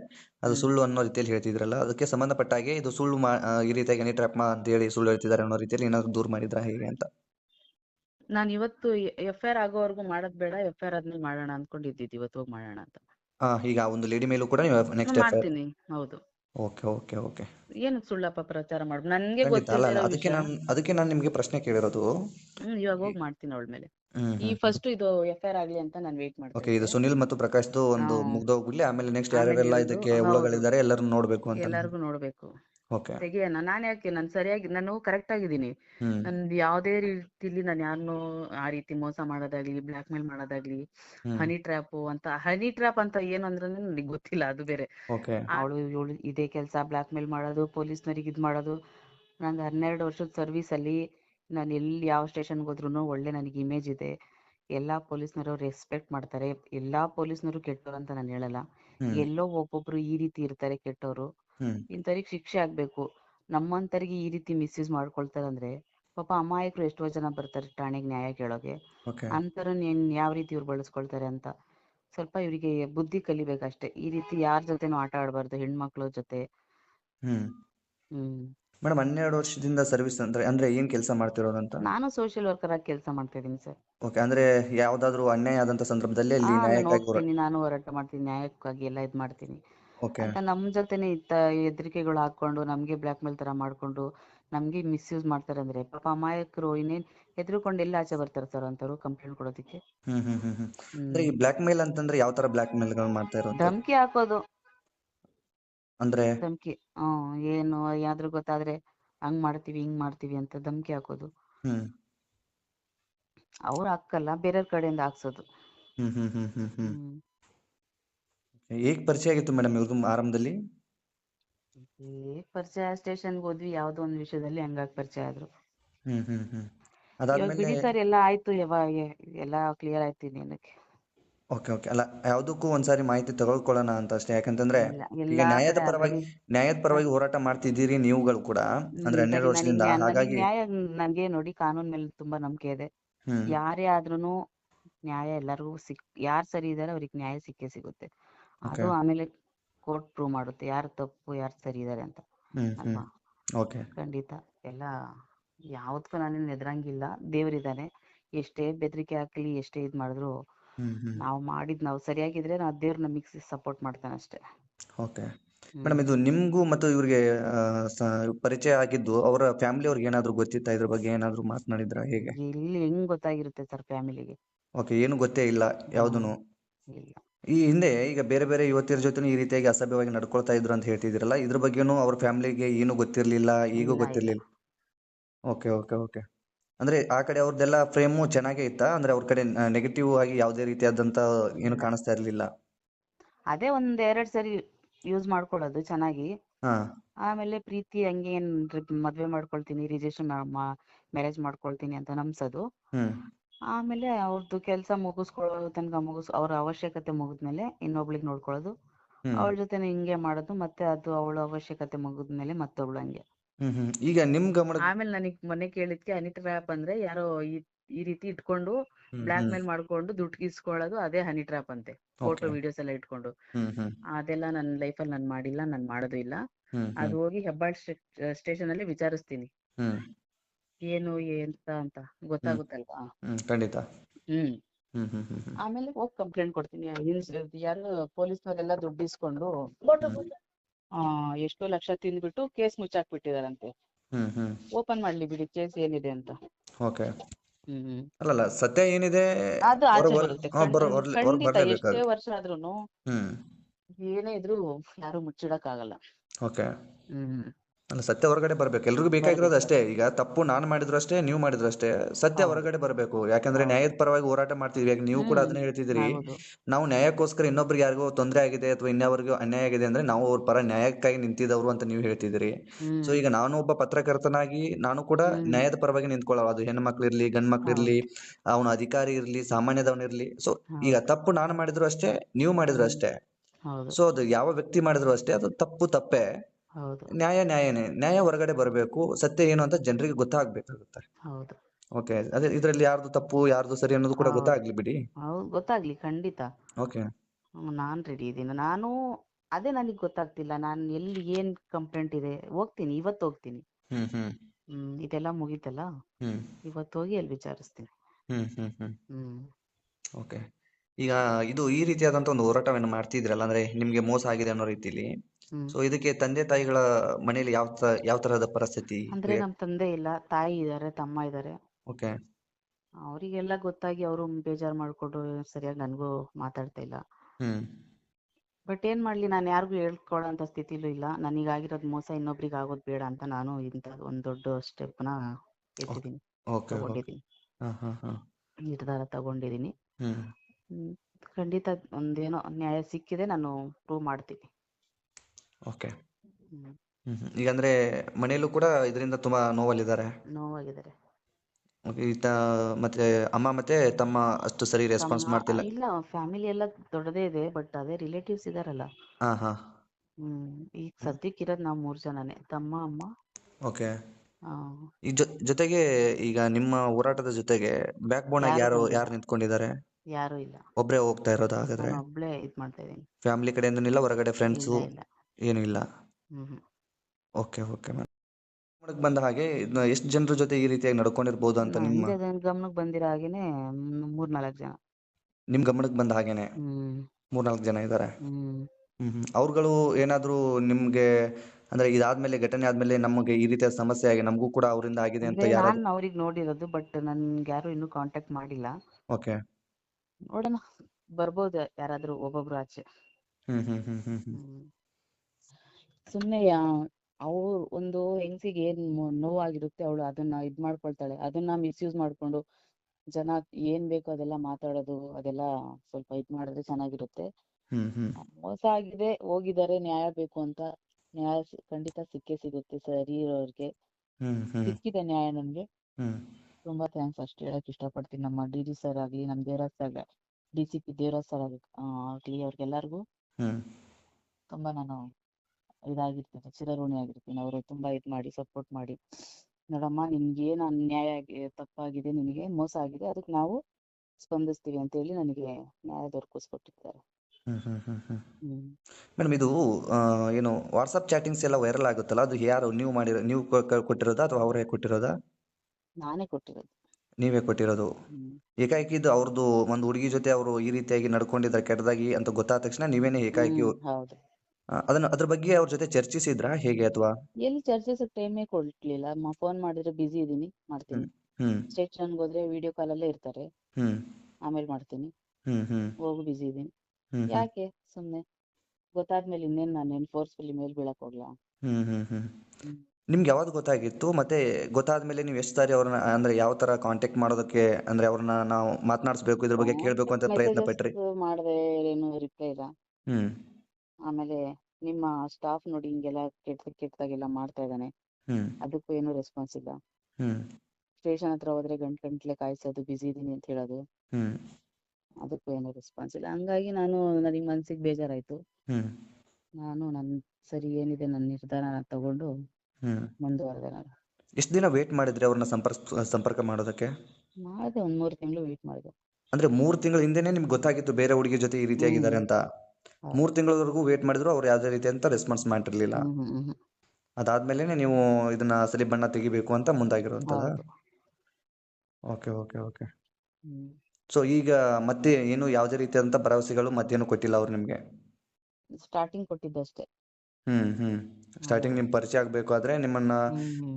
ಅದು ಸುಳ್ಳು ಅನ್ನೋ ರೀತಿಯಲ್ಲಿ ಹೇಳ್ತಿದ್ರಲ್ಲ ಅದಕ್ಕೆ ಸಂಬಂಧಪಟ್ಟ ಹಾಗೆ ಇದು ಸುಳ್ಳು ಮಾ ಆ, ಈ ರೀತಿಯಾಗಿ ಹನಿ ಟ್ರ್ಯಾಪ್ ಮಾ ಅಂತ ಹೇಳಿ ಸುಳ್ಳು ಹೇಳ್ತಿದ್ದಾರೆ ಅನ್ನೋ ರೀತಿಯಲ್ಲಿ ಏನಾದ್ರು ದೂರ ಮಾಡಿದ್ರ ಹೇಗೆ ಅಂತ? ನಾನ್ ಇವತ್ತು ಎಫ್ ಐ ಆರ್ ಆಗೋವರೆಗೂ ಮಾಡೋದ್ ಬೇಡ ಎಫ್ ಐ ಆರ್ ಆದ್ಮೇಲೆ ಮಾಡೋಣ ಅನ್ಕೊಂಡಿದ್ದಿದ್ದು ಇವತ್ತು ಹೋಗಿ ಮಾಡೋಣ ಅಂತ. ಹಾ ಈಗ ಆ ಒಂದು ಲೇಡಿ ಮೇಲೂ ಕೂಡ ನೀವು ನೆಕ್ಸ್ಟ್ ಎಫ್ ಮಾಡ್ತೀನಿ ಹೌದು. Okay okay okay. ಏನು ಸುಳ್ಳಪ್ಪ ಪ್ರಚಾರ ಮಾಡ್ ನನಗೆ ಗೊತ್ತಿರೋ ಅದಕ್ಕೆ ನಾನು ಅದಕ್ಕೆ ನಾನು ನಿಮಗೆ ಪ್ರಶ್ನೆ ಕೇಳಿರೋದು. ಹ್ಮ್ ಇವಾಗ ಹೋಗಿ ಮಾಡ್ತೀನಿ ಅವಳ ಮೇಲೆ. ಈ ಫಸ್ಟ್ ಇದು ಎಫ್ ಆರ್ ಆಗ್ಲಿ ಅಂತ ನಾನು ವೇಟ್ ಮಾಡ್ತೀನಿ. ಓಕೆ ಇದು ಸುನಿಲ್ ಮತ್ತು ಪ್ರಕಾಶ್ದು ಒಂದು. ಮುಗ್ದೋಗ್ಬಿಡ್ಲಿ. ಆಮೇಲೆ ನೆಕ್ಸ್ಟ್ ಯಾರ್ಯಾರೆಲ್ಲ ಇದಕ್ಕೆ ಹುಳಗಳಿದ್ದಾರೆ ಎಲ್ಲರನ್ನು ನೋಡ್ಬೇಕು ಅಂತ. ಎಲ್ಲರಿಗೂ ನೋಡ್ಬೇಕು. ತೆಗಿಯೋಣ. ನಾನ್ ಯಾಕೆ ನಾನು ಸರಿಯಾಗಿ ನಾನು ಕರೆಕ್ಟ್ ಆಗಿದ್ದೀನಿ. ಹ್ಮ್. ನಂದು ಯಾವುದೇ ರೀತಿಲಿ ನಾನು ಯಾರನ್ನು ಆ ರೀತಿ ಮೋಸ ಮಾಡೋದಾಗ್ಲಿ ಬ್ಲಾಕ್ ಮೇಲ್ ಮಾಡೋದಾಗ್ಲಿ ಹನಿ ಟ್ರ್ಯಾಪ್ ಅಂತ ಹನಿ ಟ್ರಾಪ್ ಅಂತ ಏನು ಅಂದ್ರೆ ನನಗೆ ಗೊತ್ತಿಲ್ಲ ಅದು ಬೇರೆ. ಅವಳು ಇವಳು ಇದೇ ಕೆಲಸ ಬ್ಲಾಕ್ ಮೇಲ್ ಮಾಡೋದು ಪೊಲೀಸ್ನವ್ರಿಗೆ ಇದು ಮಾಡೋದು. ನಂದು ಹನ್ನೆರಡು ವರ್ಷದ ಸರ್ವಿಸ್ ಅಲ್ಲಿ ನಾನು ಎಲ್ಲಿ ಯಾವ ಸ್ಟೇಷನ್ಗೆ ಹೋದ್ರು ಒಳ್ಳೆ ನನಗೆ ಇಮೇಜ್ ಇದೆ. ಎಲ್ಲಾ ಪೊಲೀಸ್ನವರು ರೆಸ್ಪೆಕ್ಟ್ ಮಾಡ್ತಾರೆ. ಎಲ್ಲಾ ಪೊಲೀಸ್ನವರು ಕೆಟ್ಟವರು ಅಂತ ನಾನು ಹೇಳಲ್ಲ. ಎಲ್ಲೋ ಒಬ್ಬೊಬ್ರು ಈ ರೀತಿ ಇರ್ತಾರೆ ಕೆಟ್ಟವರು ಇಂಥವ್ರಿಗೆ ಶಿಕ್ಷೆ ಆಗ್ಬೇಕು. ನಮ್ಮಂತರಿಗೆ ಈ ರೀತಿ ಮಿಸ್ಯೂಸ್ ಮಾಡ್ಕೊಳ್ತಾರೆ ಅಂದ್ರೆ ಪಾಪ ಅಮಾಯಕರು ಎಷ್ಟೋ ಜನ ಬರ್ತಾರೆ ಠಾಣೆಗೆ ನ್ಯಾಯ ಕೇಳೋಕೆ. ಅಂತರನ್ನ ಏನ್ ಯಾವ ರೀತಿ ಇವ್ರು ಬಳಸ್ಕೊಳ್ತಾರೆ ಅಂತ. ಸ್ವಲ್ಪ ಇವರಿಗೆ ಬುದ್ಧಿ ಕಲಿಬೇಕಷ್ಟೇ ಈ ರೀತಿ ಯಾರ ಜೊತೆನೂ ಆಟ ಆಡಬಾರ್ದು ಹೆಣ್ಮಕ್ಳ ಜೊತೆ. ಹ್ಮ್. ಹ್ಮ್. ಮೇಡಮ್ ಹನ್ನೆರಡು ವರ್ಷದಿಂದ ಸರ್ವಿಸ್ ಅಂದ್ರೆ ಅಂದ್ರೆ ಏನ್ ಕೆಲಸ ಮಾಡ್ತಿರೋದಂತ ನಾನು ಸೋಷಿಯಲ್ ವರ್ಕರ್ ಆಗಿ ಕೆಲಸ ಮಾಡ್ತಾ ಇದ್ದೀನಿ ಸರ್. ಓಕೆ ಅಂದ್ರೆ ಯಾವ್ದಾದ್ರು ಅನ್ಯಾಯ ಆದಂತ ಸಂದರ್ಭದಲ್ಲಿ ಅಲ್ಲಿ ನಾನು ನ್ಯಾಯಕ್ಕಾಗಿ ಹೋರಾ ಹೋಗ್ತೀನಿ ನಾನು ಹೋರಾಟ ಮಾಡ್ತೀನಿ ನ್ಯಾಯಕ್ಕಾಗಿ ಎಲ್ಲ ಇದ್ ಮಾಡ್ತೀನಿ. ಅಂತ ನಮ್ ಜೊತೆನೆ ಇತ್ತ ಹೆದರಿಕೆಗಳು ಹಾಕೊಂಡು ನಮ್ಗೆ ಬ್ಲಾಕ್ ಮೇಲ್ ತರ ಮಾಡ್ಕೊಂಡು ನಮ್ಗೆ ಮಿಸ್ಯೂಸ್ ಮಾಡ್ತಾರೆ ಅಂದ್ರೆ ಪಾಪ ಅಮಾಯಕರು ಇನ್ನೇನ್ ಹೆದರ್ಕೊಂಡು ಎಲ್ಲ ಆಚೆ ಬರ್ತಾರೆ ಸರ್ ಅಂತವ್ರು ಕಂಪ್ಲೇಂಟ್ ಕೊಡೋದಕ್ಕೆ? ಹ್ಮ್ ಹ್ಮ್ ಹ್ಮ್ ಹ್ಮ್. ಅಂದ್ರೆ ಈ ಹ್ಮ್ ಬ್ಲಾಕ್ ಮೇಲ್ ಅಂತಂದ್ರೆ ಯಾವ ತರ ಬ್ಲಾಕ್ ಮೇಲ್ ಮಾಡ್ತಾ ಇರೋದು? ಧಮ್ಕಿ ಹಾಕೋದು. ಅಂದ್ರೆ? ಧಮ್ಕಿ ಹ್ಮ್ ಏನು ಯಾವ್ದ್ರ ಗೊತ್ತಾದ್ರೆ ಹಂಗ್ ಮಾಡ್ತೀವಿ ಹಿಂಗ್ ಮಾಡ್ತೀವಿ ಅಂತ ಧಮಕಿ ಹಾಕೋದು. ಹ್ಮ್. ಅವ್ರು ಹಾಕಲ್ಲ ಬೇರೆಯವ್ರ ಕಡೆಯಿಂದ ಹಾಕ್ಸೋದು. ಹ್ಮ್ ಹ್ಮ್ ಹ್ಮ್ ಹ್ಮ್ ಹ್ಮ್. ಹ್ಮ್. ಹೇಗ್ ಪರಿಚಯ ಆಗಿತ್ತು ಮೇಡಮ್ ಇವ್ರದ್ದು ಆರಂಭದಲ್ಲಿ? ಏಕ್ ಪರಿಚಯ ಸ್ಟೇಷನ್ಗೆ ಹೋದ್ವಿ ಯಾವ್ದೋ ಒಂದ್ ವಿಷಯದಲ್ಲಿ ಹಂಗಾಗಿ ಪರಿಚಯ ಆದ್ರು. ಹ್ಮ್ ಹ್ಮ್ ಹ್ಮ್. ಇವಾಗ ಅದಾದ್ಮೇಲೆ ಸರ್ ಎಲ್ಲ ಆಯ್ತು ಯಾವಾಗ ಎಲ್ಲ ಕ್ಲಿಯರ್ ಆಯ್ತು ಇನ್ನೇನಕ್ಕೆ ಓಕೆ ಓಕೆ. ಅಲ್ಲ ಯಾವ್ದಕ್ಕೂ ಒಂದ್ಸಾರಿ ಮಾಹಿತಿ ತಗೊಳ್ಕೊಳ್ಳೋಣ ಅಂತ ಅಷ್ಟೇ. ಯಾಕಂತಂದ್ರೆ ಇಲ್ಲ ಈಗ ಎಲ್ಲಾ ನ್ಯಾಯದ ಕಡೆ ಪರವಾಗಿ ಆಲ್ರೆಡಿ ನ್ಯಾಯದ ಪರವಾಗಿ ಹೋರಾಟ ಮಾಡ್ತಿದ್ದೀರಿ ನೀವುಗಳು ಕೂಡ ಅಂದ್ರೆ ಹನ್ನೆರಡು ಸರಿ ನನಗೆ ವರ್ಷದಿಂದ ನನಗೆ ಹಾಗಾಗಿ ನ್ಯಾಯ ನನಗೆ ನೋಡಿ ಕಾನೂನ್ ಮೇಲೆ ತುಂಬಾ ನಂಬಿಕೆ ಇದೆ. ಹ್ಮ್. ಯಾರೇ ಆದ್ರೂನು ನ್ಯಾಯ ಎಲ್ಲರಿಗೂ ಸಿಕ್ ಯಾರು ಸರಿ ಇದಾರೆ ಅವ್ರಿಗೆ ನ್ಯಾಯ ಸಿಕ್ಕೇ ಸಿಗುತ್ತೆ. ಅದು ಆಮೇಲೆ ಕೋರ್ಟ್ ಪ್ರೂವ್ ಮಾಡುತ್ತೆ. ಯಾರು ತಪ್ಪು ಯಾರು ಸರಿ ಇದ್ದಾರೆ ಅಂತ. ಅಲ್ವಾ? ಖಂಡಿತ. ಎಲ್ಲ ಯಾವ್ದಕ್ಕೂ ನಾನೇನು ಹೆದರಂಗಿಲ್ಲ. ದೇವ್ರಿದಾನೆ ಎಷ್ಟೇ ಬೆದರಿಕೆ ಹಾಕ್ಲಿ ಎಷ್ಟೇ ಇದ್ ಮಾಡಿದ್ರು ನಾವು ಮಾಡಿದ್ ನಾವು ಸರಿಯಾಗಿದ್ರೆ ನಾ ದೇವ್ರ ನಮಗೆ ಸಪೋರ್ಟ್ ಮಾಡ್ತಾನೆ ಅಷ್ಟೇ. ಓಕೆ. ಮೇಡಮ್ ಇದು ನಿಮ್ಗೂ ಮತ್ತು ಇವ್ರಿಗೆ ಪರಿಚಯ ಆಗಿದ್ದು ಅವರ ಫ್ಯಾಮಿಲಿ ಅವ್ರಿಗೆ ಏನಾದ್ರು ಗೊತ್ತಿತ್ತಾ ಇದ್ರ ಬಗ್ಗೆ ಏನಾದ್ರು ಮಾತನಾಡಿದ್ರ ಹೇಗೆ? ಇಲ್ಲಿ ಹೆಂಗ್ ಗೊತ್ತಾಗಿರುತ್ತೆ ಸರ್ ಫ್ಯಾಮಿಲಿಗೆ? ಓಕೆ ಏನು ಗೊತ್ತೇ ಇಲ್ಲ ಯಾವ್ದೂನು. ಇಲ್ಲ. ಈ ಹಿಂದೆ ಈಗ ಬೇರೆ ಬೇರೆ ಯುವತಿಯರ ಜೊತೆ ಈ ರೀತಿಯಾಗಿ ಅಸಭ್ಯವಾಗಿ ನಡ್ಕೊಳ್ತಾ ಇದ್ರು ಅಂತ ಹೇಳ್ತಿದ್ದೀರಲ್ಲ ಇದ್ರ ಬಗ್ಗೆನೂ ಅವ್ರ ಫ್ಯಾಮಿಲಿಗೆ ಏನು ಗೊತ್ತಿರ್ಲಿಲ್ಲ ಈಗೂ ಗೊತ್ತಿರ್ಲಿಲ್ಲ. ಓಕೆ ಓಕೆ ಓಕೆ ಅಂದ್ರೆ ಆ ಕಡೆ ಅವ್ರದ್ದೆಲ್ಲ ಫ್ರೇಮು ಚೆನ್ನಾಗೇ ಇತ್ತಾ? ಅಂದ್ರೆ ಅವ್ರ ಕಡೆ ನೆಗೆಟಿವ್ ಆಗಿ ಯಾವುದೇ ರೀತಿಯಾದಂತ ಏನು ಕಾಣಿಸ್ತಾ ಇರ್ಲಿಲ್ಲ? ಅದೇ ಒಂದ್ ಎರಡ್ ಸರಿ ಯೂಸ್ ಮಾಡ್ಕೊಳ್ಳೋದು ಚೆನ್ನಾಗಿ. ಹಾ. ಆಮೇಲೆ ಪ್ರೀತಿ ಹಂಗೆ ಏನ್ ಮದ್ವೆ ಮಾಡ್ಕೊಳ್ತೀನಿ ರಿಜಿಸ್ಟ್ರೇಷನ್ ಮ್ಯಾರೇಜ್ ಮಾಡ್ಕೊಳ್ತೀನಿ ಅಂತ ನಂಬ್ಸೋದು. ಹ್ಮ್. ಆಮೇಲೆ ಅವ್ರದ್ದು ಕೆಲಸ ಮುಗಿಸ್ಕೊಳ್ಳೋ ತನಕ ಮುಗಿಸ್ ಅವ್ರ ಅವಶ್ಯಕತೆ ಮುಗಿದ್ಮೇಲೆ ಇನ್ನೊಬ್ಳಿಗೆ ನೋಡ್ಕೊಳ್ಳೋದು. ಅವ್ಳ ಜೊತೆನೆ ಹಿಂಗೆ ಮಾಡೋದು ಮತ್ತೆ ಅದು ಅವಳ ಅವಶ್ಯಕತೆ ಮುಗಿದ್ಮೇಲೆ ಮತ್ತೊಬ್ಳು ಹಂಗೆ. ಈಗ ನಿಮ್ ಗಮನ ಆಮೇಲೆ ನನಗ್ ಮೊನ್ನೆ ಕೇಳಿದ್ಕೆ ಹನಿ ಟ್ರ್ಯಾಪ್ ಅಂದ್ರೆ ಯಾರೋ ಈ ರೀತಿ ಇಟ್ಕೊಂಡು ಬ್ಲಾಕ್ ಮೇಲ್ ಮಾಡ್ಕೊಂಡು ದುಡ್ಡು ಕಿಸ್ಕೊಳ್ಳೋದು ಅದೇ ಹನಿ ಟ್ರ್ಯಾಪ್ ಅಂತೆ. ಫೋಟೋ ವಿಡಿಯೋಸ್ ಎಲ್ಲ ಇಟ್ಕೊಂಡು. ಅದೆಲ್ಲ ನನ್ ಅದೆಲ್ಲ ನನ್ನ ಲೈಫಲ್ಲಿ ನಾನು ಮಾಡಿಲ್ಲ ನಾನು ಮಾಡೋದು ಇಲ್ಲ. ಅದು ಹೋಗಿ ಹೆಬ್ಬಾಳ್ ಸ್ಟೇಷನ್ ಅಲ್ಲಿ ವಿಚಾರಿಸ್ತೀನಿ. ಏನು ಎಂತ ಅಂತ ಹ್ಮ್. ಗೊತ್ತಾಗುತ್ತಲ್ವಾ? ಹ್ಮ್ ಖಂಡಿತ. ಹ್ಮ್. ಆಮೇಲೆ ಹೋಗಿ ಕಂಪ್ಲೇಂಟ್ ಕೊಡ್ತೀನಿ. ಯಾರು ಪೊಲೀಸ್ನವರೆಲ್ಲ ದುಡ್ಡು ಇಸ್ಕೊಂಡು ಎಷ್ಟೋ ಲಕ್ಷ ತಿಂದ್ಬಿಟ್ಟು ಕೇಸ್ ಮುಚ್ಚಾಕ್ಬಿಟ್ಟಿದಾರಂತೆ. ಹ್ಮ್ ಹ್ಮ್. ಓಪನ್ ಮಾಡ್ಲಿ ಬಿಡಿ ಕೇಸ್ ಏನಿದೆ ಅಂತ. ಓಕೆ. ಅಲ್ಲಲ್ಲ ಸತ್ಯ ಏನಿದೆ ಅದು ಆಚೆ ಬರುತ್ತೆ. ಖಂಡಿತ ಎಷ್ಟೇ ವರ್ಷ ಆದ್ರೂನು ಹ್ಮ್. ಏನೇ ಇದ್ರು ಯಾರು ಮುಚ್ಚಿಡಕ್ ಆಗಲ್ಲ ಓಕೆ ಹ್ಮ್. ಅಲ್ಲ ಸತ್ಯ ಹೊರಗಡೆ ಬರಬೇಕು. ಎಲ್ರಿಗೂ ಬೇಕಾಗಿರೋದು ಅಷ್ಟೇ. ಈಗ ತಪ್ಪು ನಾನು ಮಾಡಿದ್ರು ಅಷ್ಟೇ ನೀವು ಮಾಡಿದ್ರು ಅಷ್ಟೇ. ಸತ್ಯ ಹೊರಗಡೆ ಬರಬೇಕು. ಯಾಕಂದ್ರೆ ನ್ಯಾಯದ ಪರವಾಗಿ ಹೋರಾಟ ಮಾಡ್ತಿದ್ವಿ. ಈಗ ನೀವು ಕೂಡ ಅದನ್ನ ಹೇಳ್ತಿದ್ರಿ ನಾವು ನ್ಯಾಯಕ್ಕೋಸ್ಕರ ಇನ್ನೊಬ್ರಿಗೆ ಯಾರಿಗೋ ತೊಂದರೆ ಆಗಿದೆ ಅಥವಾ ಇನ್ಯಾವ್ರಿಗೂ ಅನ್ಯಾಯ ಆಗಿದೆ ಅಂದ್ರೆ ನಾವು ಅವ್ರ ಪರ ನ್ಯಾಯಕ್ಕಾಗಿ ನಿಂತಿದವರು ಅಂತ ನೀವು ಹೇಳ್ತಿದ್ರಿ ಸೊ ಈಗ ನಾನು ಒಬ್ಬ ಪತ್ರಕರ್ತನಾಗಿ ನಾನು ಕೂಡ ನ್ಯಾಯದ ಪರವಾಗಿ ನಿಂತ್ಕೊಳ್ಳೋ ಅದು ಹೆಣ್ಣು ಮಕ್ಳಿರ್ಲಿ ಗಂಡ್ ಮಕ್ಳಿರ್ಲಿ ಅವನ ಅಧಿಕಾರಿ ಇರ್ಲಿ ಸಾಮಾನ್ಯದವನಿರ್ಲಿ ಸೊ ಈಗ ತಪ್ಪು ನಾನು ಮಾಡಿದ್ರು ಅಷ್ಟೇ ನೀವು ಮಾಡಿದ್ರು ಅಷ್ಟೇ. ಸೊ ಅದು ಯಾವ ವ್ಯಕ್ತಿ ಮಾಡಿದ್ರು ಅಷ್ಟೇ ಅದು ತಪ್ಪು ತಪ್ಪೇ. ಹೌದು. ನ್ಯಾಯ ನ್ಯಾಯನೇ ನ್ಯಾಯ ಹೊರಗಡೆ ಬರಬೇಕು. ಸತ್ಯ ಏನು ಅಂತ ಜನರಿಗೆ ಗೊತ್ತಾಗ್ಬೇಕಾಗುತ್ತೆ. ಹೌದು. ಓಕೆ ಅದೇ ಇದರಲ್ಲಿ ಯಾರ್ದು ತಪ್ಪು ಯಾರ್ದು ಸರಿ ಅನ್ನೋದು ಕೂಡ ಗೊತ್ತಾಗ್ಲಿ ಬಿಡಿ. ಹೌದು ಗೊತ್ತಾಗ್ಲಿ ಖಂಡಿತ. ಓಕೆ. ನಾನ್ ರೆಡಿ ಇದ್ದೀನಿ. ನಾನು ಅದೇ ನನಗೆ ಗೊತ್ತಾಗ್ತಿಲ್ಲ. ನಾನು ಎಲ್ಲಿ ಏನ್ ಕಂಪ್ಲೇಂಟ್ ಇದೆ ಹೋಗ್ತೀನಿ ಇವತ್ತು ಹೋಗ್ತೀನಿ. ಹ್ಮ್ ಹ್ಮ್. ಹ್ಮ್ ಇದೆಲ್ಲ ಮುಗೀತಲ್ಲ? ಹ್ಮ್. ಇವತ್ತು ಹೋಗಿ ಅಲ್ಲಿ ವಿಚಾರಿಸ್ತೀನಿ. ಹ್ಮ್ ಹ್ಮ್ ಹ್ಮ್. ಹ್ಮ್. ಓಕೆ. ಈಗ ಇದು ಈ ರೀತಿಯಾದಂತ ಒಂದು ಹೋರಾಟವನ್ನು ಮಾಡ್ತಿದ್ರಲ್ಲ ಅಂದ್ರೆ ನಿಮ್ಗೆ ಮೋಸ ಆಗಿದೆ ಅನ್ನೋ ರೀತಿಲಿ. ಸೊ ಇದಕ್ಕೆ ತಂದೆ ತಾಯಿಗಳ ಮನೆಯಲ್ಲಿ ಯಾವ ತ ಯಾವ ತರಹದ ಪರಿಸ್ಥಿತಿ ಅಂದ್ರೆ ನಮ್ ತಂದೆ ಇಲ್ಲ ತಾಯಿ ಇದಾರೆ ತಮ್ಮ ಇದಾರೆ. ಓಕೆ. ಅವರಿಗೆಲ್ಲ ಗೊತ್ತಾಗಿ ಅವರು ಬೇಜಾರ್ ಮಾಡ್ಕೊಂಡು ಸರಿಯಾಗಿ ನನಗೂ ಮಾತಾಡ್ತಾ ಇಲ್ಲ. ಹ್ಮ್. ಬಟ್ ಏನ್ ಮಾಡ್ಲಿ ನಾನು ಯಾರಿಗೂ ಹೇಳ್ಕೊಳ್ಳೋಂತ ಸ್ಥಿತಿಲೂ ಇಲ್ಲ. ನನಗಾಗಿರೋದ್ ಮೋಸ ಇನ್ನೊಬ್ರಿಗೆ ಆಗೋದ್ ಬೇಡ ಅಂತ ನಾನು ಇಂತ ಒಂದ್ ದೊಡ್ಡ ಸ್ಟೆಪ್ನ ಎತ್ತಿದೀನಿ ಓಕೆ ನಿರ್ಧಾರ ತಗೊಂಡಿದೀನಿ ಹ್ಮ್. ಹ್ಮ್ ಖಂಡಿತ ಒಂದೇನೋ ನ್ಯಾಯ ಸಿಕ್ಕಿದೆ ನಾನು ಪ್ರೂವ್ ಮಾಡ್ತೀನಿ. ಓಕೆ ಹ್ಮ್. ಈಗ ಅಂದ್ರೆ ಮನೆಯಲ್ಲೂ ಕೂಡ ಇದರಿಂದ ತುಂಬಾ ನೋವಲ್ಲಿದ್ದಾರೆ. ನೋವಾಗಿದ್ದಾರೆ. ಈತ ಮತ್ತೆ ಅಮ್ಮ ಮತ್ತೆ ತಮ್ಮ ಅಷ್ಟು ಸರಿ ರೆಸ್ಪಾನ್ಸ್ ತಮ್ಮ ಮಾಡ್ತಿಲ್ಲ. ಇಲ್ಲ ಫ್ಯಾಮಿಲಿ ಎಲ್ಲ ದೊಡ್ಡದೇ ಇದೆ ಬಟ್ ಅದೇ ರಿಲೇಟಿವ್ಸ್ ಇದಾರಲ್ಲ. ಹಾ ಹಾ ಹ್ಮ್ ಈಗ ಸದ್ಯಕ್ಕೆ ಇರೋದು ನಾವು ಮೂರ್ ಜನನೇ ತಮ್ಮ ಅಮ್ಮ. ಓಕೆ ಈ ಜೊ ಜೊತೆಗೆ ಈಗ ನಿಮ್ಮ ಹೋರಾಟದ ಜೊತೆಗೆ ಬ್ಯಾಕ್ ಬೋನ್ ಆಗಿ ಯಾರು ಯಾರು ನಿಂತ್ಕೊಂಡಿದ್ದಾರೆ? ಯಾರು ಇಲ್ಲ. ಒಬ್ರೇ ಹೋಗ್ತಾ ಇರೋದು ಹಾಗಾದ್ರೆ? ನಾನು ಒಬ್ಳೆ ಇದ್ ಮಾಡ್ತಾ ಇದೀನಿ ಫ್ಯಾಮಿಲಿ ಕಡೆಯಿಂದನಿಲ್ಲ ಹೊರಗಡೆ ಫ್ರೆಂಡ್ಸು ಇಲ್ಲ ಇಲ್ಲ. ಏನು ಇಲ್ಲ? ಹ್ಮ್ ಹ್ಮ್. ಓಕೆ ಓಕೆ ಗಮನಕ್ಕೆ ಬಂದ ಹಾಗೆ ಇದ್ನ ಎಷ್ಟು ಜನರ ಜೊತೆ ಈ ರೀತಿಯಾಗಿ ನಡ್ಕೊಂಡಿರ್ಬೋದು ಅಂತ ನಿಮ್ಮ ಅದನ್ ಗಮನಕ್ಕೆ ಬಂದಿರೋ ಹಾಗೇನೆ ಮೂರ್ ನಾಲ್ಕು ಜನ. ನಿಮ್ ಗಮನಕ್ಕೆ ಬಂದ ಹಾಗೇನೆ? ಹ್ಮ್. ಮೂರ್ನಾಲ್ಕು ಜನ ಇದ್ದಾರೆ. ಹ್ಮ್. ಹ್ಮ್ ಹ್ಮ್. ಅವ್ರುಗಳು ಏನಾದ್ರು ನಿಮ್ಗೆ ಅಂದ್ರೆ ಇದಾದ್ಮೇಲೆ ಘಟನೆ ಆದ್ಮೇಲೆ ನಮಗೆ ಈ ರೀತಿಯ ಸಮಸ್ಯೆ ಆಗಿ ನಮಗೂ ಕೂಡ ಅವರಿಂದ ಆಗಿದೆ ಅಂತ ಯಾರು ನಾನು ಅವ್ರಿಗೆ ನೋಡಿರೋದು ಬಟ್ ನನ್ಗೆ ಯಾರು ಇನ್ನೂ ಕಾಂಟ್ಯಾಕ್ಟ್ ಮಾಡಿಲ್ಲ. ಓಕೆ ನೋಡೋಣ ಬರ್ಬೋದು ಯಾರಾದ್ರೂ ಒಬ್ಬೊಬ್ರು ಆಚೆ. ಹ್ಮ್ ಹ್ಮ್ ಹ್ಮ್ ಹ್ಮ್ ಹ್ಮ್. ಹ್ಮ್. ಸುಮ್ನೆ ಯಾ ಅವ್ರು ಒಂದು ಹೆಂಗ್ಸಿಗೆ ಏನ್ ಮೊ- ನೋವಾಗಿರುತ್ತೆ ಅವಳು ಅದನ್ನ ಇದ್ ಮಾಡ್ಕೊಳ್ತಾಳೆ. ಅದನ್ನ ಮಿಸ್ಯೂಸ್ ಮಾಡ್ಕೊಂಡು ಜನ ಏನ್ ಬೇಕೋ ಅದೆಲ್ಲ ಮಾತಾಡೋದು ಅದೆಲ್ಲ ಸ್ವಲ್ಪ ಇದ್ ಮಾಡಿದ್ರೆ ಚೆನ್ನಾಗಿರುತ್ತೆ. ಹ್ಮ್ ಹ್ಮ್. ಮೋಸ ಆಗಿದೆ ಹೋಗಿದ್ದಾರೆ ನ್ಯಾಯ ಬೇಕು ಅಂತ. ನ್ಯಾಯ ಸಿ- ಖಂಡಿತ ಸಿಕ್ಕೇ ಸಿಗುತ್ತೆ ಸರಿ ಇರೋರ್ಗೆ. ಹ್ಮ್ ಹ್ಮ್. ಸಿಕ್ಕಿದೆ ನ್ಯಾಯ ನಮ್ಗೆ. ಹ್ಮ್. ತುಂಬಾ ಥ್ಯಾಂಕ್ಸ್ ಅಷ್ಟೇ ಹೇಳಕ್ ಇಷ್ಟಪಡ್ತೀನಿ ನಮ್ಮ ಡಿ ಡಿ ಸರ್ ಆಗ್ಲಿ ನಮ್ Devaraj sir D C P Devaraj sir ಆಗ್ಲಿ ಅವ್ರಿಗೆಲ್ಲರಿಗೂ ಹ್ಮ್. ತುಂಬಾ ನಾನು ಇದಾಗಿರ್ತೀನಿ ಚಿರಋಣಿ ಆಗಿರ್ತೀನಿ. ಅವರು ತುಂಬಾ ಇದ್ ಮಾಡಿ ಸಪೋರ್ಟ್ ಮಾಡಿ. ನೋಡಮ್ಮ ನಿನ್ಗೆ ಏನ್ ಅನ್ಯಾಯ ಆಗಿ ತಪ್ಪಾಗಿದೆ ನಿನಗೆ ಮೋಸ ಆಗಿದೆ ಅದಕ್ಕೆ ನಾವು ಸ್ಪಂದಿಸ್ತೀವಿ ಅಂತ ಹೇಳಿ ನನಗೆ ನ್ಯಾಯ ದೊರಕಿಸ್ಕೊಟ್ಟಿದ್ದಾರೆ. ಹ್ಮ್ ಹ್ಮ್ ಹ್ಮ್. ಹ್ಮ್ ಹ್ಮ್ ಮೇಡಮ್ ಇದು ಆ, ಏನು ವಾಟ್ಸಪ್ ಚಾಟಿಂಗ್ಸ್ ಎಲ್ಲ ವೈರಲ್ ಆಗುತ್ತಲ್ಲ? ಅದು ಯಾರು ನೀವು ಮಾಡಿರೋ ನೀವು ಕೊ- ಕೊ- ಕೊಟ್ಟಿರೋದಾ ಅಥವಾ ಅವರೇ ಕೊಟ್ಟಿರೋದಾ? ನಾನೇ ಕೊಟ್ಟಿರೋದು. ನೀವೇ ಕೊಟ್ಟಿರೋದು. ಹ್ಮ್. ಏಕಾಏಕಿ ಇದು ಅವ್ರದ್ದು ಒಂದು ಹುಡುಗಿ ಜೊತೆ ಅವರು ಈ ರೀತಿಯಾಗಿ ನಡ್ಕೊಂಡಿದ್ದಾರೆ ಕೆಟ್ಟದಾಗಿ ಅಂತ ಗೊತ್ತಾದ ತಕ್ಷಣ ನೀವೇನೇ ಏಕಾಏಕಿ ಹ್ಮ್ ಹೌದು. ಆ, ಅದನ್ನ ಅದ್ರ ಬಗ್ಗೆ ಅವ್ರ ಜೊತೆ ಚರ್ಚಿಸಿದ್ರಾ? ಹೇಗೆ ಅಥವಾ? ಎಲ್ಲಿ ಚರ್ಚಿಸಕ್ ಟೈಮೇ ಕೊಡ್ಲಿಲ್ಲ. ಫೋನ್ ಮಾಡಿದ್ರೆ ಬಿಜಿ ಇದೀನಿ ಮಾಡ್ತೀನಿ. ಹ್ಮ್ ಸ್ಟೇಷನ್ಗೆ ಹೋದ್ರೆ ವಿಡಿಯೋ ಕಾಲ್ ಅಲ್ಲೇ ಇರ್ತಾರೆ. ಹ್ಮ್. ಆಮೇಲೆ ಮಾಡ್ತೀನಿ. ಹ್ಮ್ ಹ್ಮ್. ಹೋಗು ಬಿಸಿ ಹ್ಮ್ ಹ್ಮ್. ಯಾಕೆ ಸುಮ್ನೆ? ಗೊತ್ತಾದ್ಮೇಲೆ ಇನ್ನೇನ್ ನಾನು ಫೋರ್ಸ್ಫುಲಿ ಮೇಲ್ ಬೀಳಕ್ ಹೋಗ್ಲಾ? ಹ್ಮ್ ಹ್ಮ್ ಹ್ಮ್. ಹ್ಮ್. ನಿಮ್ಗೆ ಯಾವ್ದು ಗೊತ್ತಾಗಿತ್ತು? ಮತ್ತೆ ಗೊತ್ತಾದ್ಮೇಲೆ ನೀವು ಎಷ್ಟು ಸಾರಿ ಅವ್ರನ್ನ ಅಂದ್ರೆ ಯಾವ ತರ ಕಾಂಟ್ಯಾಕ್ಟ್ ಮಾಡೋದಕ್ಕೆ ಅಂದ್ರೆ ಅವ್ರನ್ನ ನಾವು ಮಾತನಾಡಿಸ್ಬೇಕು ಇದ್ರ ಬಗ್ಗೆ ಕೇಳಬೇಕು ಅಂತ ಪ್ರಯತ್ನ ಪಟ್ರಿ? ಮಾಡಿದೆ ಏನು ರಿಪ್ಲೈ ಇಲ್ಲ. ಹ್ಮ್. ಆಮೇಲೆ ನಿಮ್ಮ ಸ್ಟಾಫ್ ನೋಡಿ ಹಿಂಗೆಲ್ಲ ಕೆಟ್ಟ ಕೆಟ್ಟದಾಗೆಲ್ಲ ಮಾಡ್ತಾ ಇದ್ದಾನೆ. ಹ್ಮ್. ಅದಕ್ಕೂ ಏನು ರೆಸ್ಪಾನ್ಸ್ ಇಲ್ಲ. ಹ್ಮ್. ಸ್ಟೇಷನ್ ಹತ್ರ ಹೋದ್ರೆ ಗಂಟ್ ಗಂಟ್ಲೆ ಕಾಯಿಸೋದು ಬಿಸಿ ಇದೀನಿ ಅಂತ ಹೇಳೋದು. ಹ್ಮ್. ಅದಕ್ಕೂ ಏನು ರೆಸ್ಪಾನ್ಸ್ ಇಲ್ಲ. ಹಂಗಾಗಿ ನಾನು ನನಗೆ ಮನ್ಸಿಗೆ ಬೇಜಾರಾಯ್ತು. ಹ್ಮ್. ನಾನು ನನ್ ಸರಿ ಏನಿದೆ ನನ್ನ ನಿರ್ಧಾರನ ತಗೊಂಡು ಹ್ಮ್. ಮುಂದುವರೆದೆ ನಾನು. ಎಷ್ಟು ದಿನ ವೇಟ್ ಮಾಡಿದ್ರಿ ಅವ್ರನ್ನ ಸಂಪರ್ಕ ಸಂಪರ್ಕ ಮಾಡೋದಕ್ಕೆ? ಮಾಡಿದೆ ಒಂದ್ ಮೂರು ತಿಂಗಳು ವೇಟ್ ಮಾಡಿದೆ. ಅಂದ್ರೆ ಮೂರ್ ತಿಂಗಳ ಹಿಂದೆನೆ ನಿಮ್ಗೆ ಗೊತ್ತಾಗಿತ್ತು ಬೇರೆ ಹುಡುಗಿ ಜೊತೆ ಈ ರೀತಿಯಾಗಿದ್ದಾರೆ ಅಂತ. ಮೂರ್ ತಿಂಗಳವರೆಗೂ ವೇಟ್ ಮಾಡಿದ್ರು ಅವ್ರು ಯಾವ್ದೇ ರೀತಿ ಅಂತ ರೆಸ್ಪಾನ್ಸ್ ಮಾಡಿರ್ಲಿಲ್ಲ. ಹ್ಮ್ ಹ್ಮ್ ಹ್ಮ್. ಹ್ಮ್. ಅದಾದ್ಮೇಲೆ ನೀವು ಇದನ್ನ ಸರಿ ಬಣ್ಣ ತೆಗಿಬೇಕು ಅಂತ ಮುಂದಾಗಿರುವಂತದ? ಹೌದು. Okay okay okay. ಹ್ಮ್. ಸೊ ಈಗ ಮತ್ತೆ ಏನು ಯಾವುದೇ ರೀತಿಯಾದಂತ ಭರವಸೆಗಳು ಮತ್ತೇನು ಕೊಟ್ಟಿಲ್ಲ ಅವ್ರು ನಿಮ್ಗೆ? ಸ್ಟಾರ್ಟಿಂಗ್ ಕೊಟ್ಟಿದ್ದಷ್ಟೇ. ಹ್ಮ್ ಹ್ಮ್. ಸ್ಟಾರ್ಟಿಂಗ್ ನಿಮ್ ಪರಿಚಯ ಆಗ್ಬೇಕಾದ್ರೆ ನಿಮ್ಮನ್ನ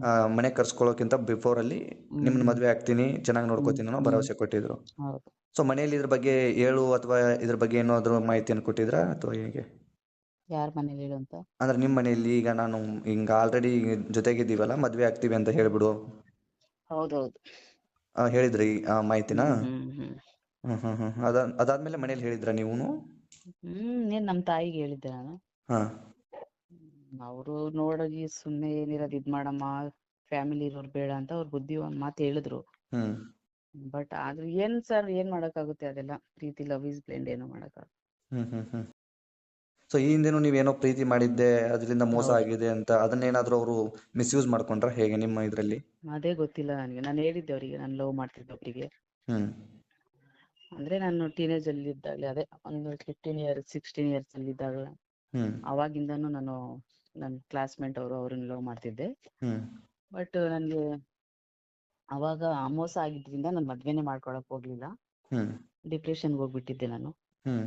ಆ, ಮನೆ ಕರ್ಸ್ಕೊಳ್ಳೋಕ್ಕಿಂತ ಬಿಫೋರ್ ಅಲ್ಲಿ ನಿಮ್ಮನ್ನ. ಮದ್ವೆ ಆಗ್ತೀನಿ ಚೆನ್ನಾಗಿ ನೋಡ್ಕೋತೀನಿ ಅನ್ನೋ. ಭರವಸೆ ಕೊಟ್ಟಿದ್ರು. ಹೌದು. ಸೊ ಮನೆಯಲ್ಲಿ ಇದ್ರ ಬಗ್ಗೆ ಹೇಳು ಅಥವಾ ಇದ್ರ ಬಗ್ಗೆ ಏನಾದ್ರು ಮಾಹಿತಿಯನ್ನು ಕೊಟ್ಟಿದ್ರಾ ಅಥವಾ ಹೇಗೆ? ಯಾರ ಮನೇಲಿ ಹೇಳು ಅಂತ? ಅಂದ್ರೆ ನಿಮ್ಮ ಮನೆಯಲ್ಲಿ ಈಗ ನಾನು ಹಿಂಗ ಆಲ್ರೆಡಿ ಜೊತೆಗಿದ್ದೀವಲ್ಲ ಮದ್ವೆ ಆಗ್ತೀವಿ ಅಂತ ಹೇಳ್ಬಿಡು. ಹೌದೌದು. ಆ, ಹೇಳಿದ್ರಿ ಆ ಮಾಹಿತಿನ? ಹ್ಮ್ ಹ್ಮ್ ಹ್ಮ್. ಹ್ಮ್ ಹ್ಮ್ ಅದ ಅದಾದ್ಮೇಲೆ ಮನೇಲಿ ಹೇಳಿದ್ರ ನೀವು ಹ್ಮ್ ಏನ್ ನಮ್ ತಾಯಿಗೆ ಹೇಳಿದ್ದೆ ನಾನು. ಹಾ. ಅವರು ನೋಡೋಗಿ ಸುಮ್ನೆ ಏನಿರೋದು ಇದ್ ಮಾಡಮ್ಮ ಫ್ಯಾಮಿಲಿ ಇರೋರು ಬೇಡ ಅಂತ ಅವ್ರ ಬುದ್ಧಿ ಒಂದ್ ಮಾತು ಹೇಳಿದ್ರು. ಹ್ಮ್. ಬಟ್ ಆದ್ರೂ ಏನ್ ಸರ್ ಏನ್ ಮಾಡಕ್ಕಾಗುತ್ತೆ ಅದೆಲ್ಲ? ಪ್ರೀತಿ ಲವ್ ಇಸ್ ಬ್ಲೆಂಡ್ ಏನೋ ಮಾಡಕ್ ಹ್ಮ್ ಹ್ಮ್ ಹ್ಮ್. ಸೊ ಈ ಹಿಂದೆನೂ ನೀವೇನೋ ಪ್ರೀತಿ ಮಾಡಿದ್ದೆ ಅದರಿಂದ ಮೋಸ ಹೌದು. ಆಗಿದೆ ಅಂತ ಅದನ್ನೇನಾದ್ರೂ ಅವರು ಮಿಸ್ಯೂಸ್ ಮಾಡ್ಕೊಂಡ್ರ ಹೇಗೆ ನಿಮ್ಮ ಇದರಲ್ಲಿ? ಅದೇ ಗೊತ್ತಿಲ್ಲ ನನಗೆ. ನಾನು ಹೇಳಿದ್ದೆ ಅವರಿಗೆ ನಾನು ಲವ್ ಮಾಡ್ತಿದ್ದೆ ಒಬ್ಬರಿಗೆ ಹ್ಮ್. ಅಂದ್ರೆ ನಾನು ಟೀನೇಜ್ ಅಲ್ಲಿ ಇದ್ದಾಗಲೇ ಅದೇ ಒಂದು ಫಿಫ್ಟೀನ್ ಇಯರ್ಸ್ ಸಿಕ್ಸ್ಟೀನ್ ಇಯರ್ಸ್ ಅಲ್ಲಿ ಇದ್ದಾಗ ಹ್ಮ್. ಅವಾಗಿಂದಾನು ನಾನು ನನ್ನ ಕ್ಲಾಸ್ಮೇಟ್ ಅವರು ಅವ್ರನ್ನ ಲವ್ ಮಾಡ್ತಿದ್ದೆ. ಹ್ಮ್. ಬಟ್ ನನಗೆ ಅವಾಗ ಮೋಸ ಆಗಿದ್ರಿಂದ ನಾನು ಮದ್ವೆನೆ ಮಾಡ್ಕೊಳಕ್ ಹೋಗ್ಲಿಲ್ಲ. ಡಿಪ್ರೆಷನ್ ಡಿಪ್ರೆಷನ್ಗೆ ಹೋಗ್ಬಿಟ್ಟಿದ್ದೆ ನಾನು. ಹ್ಮ್.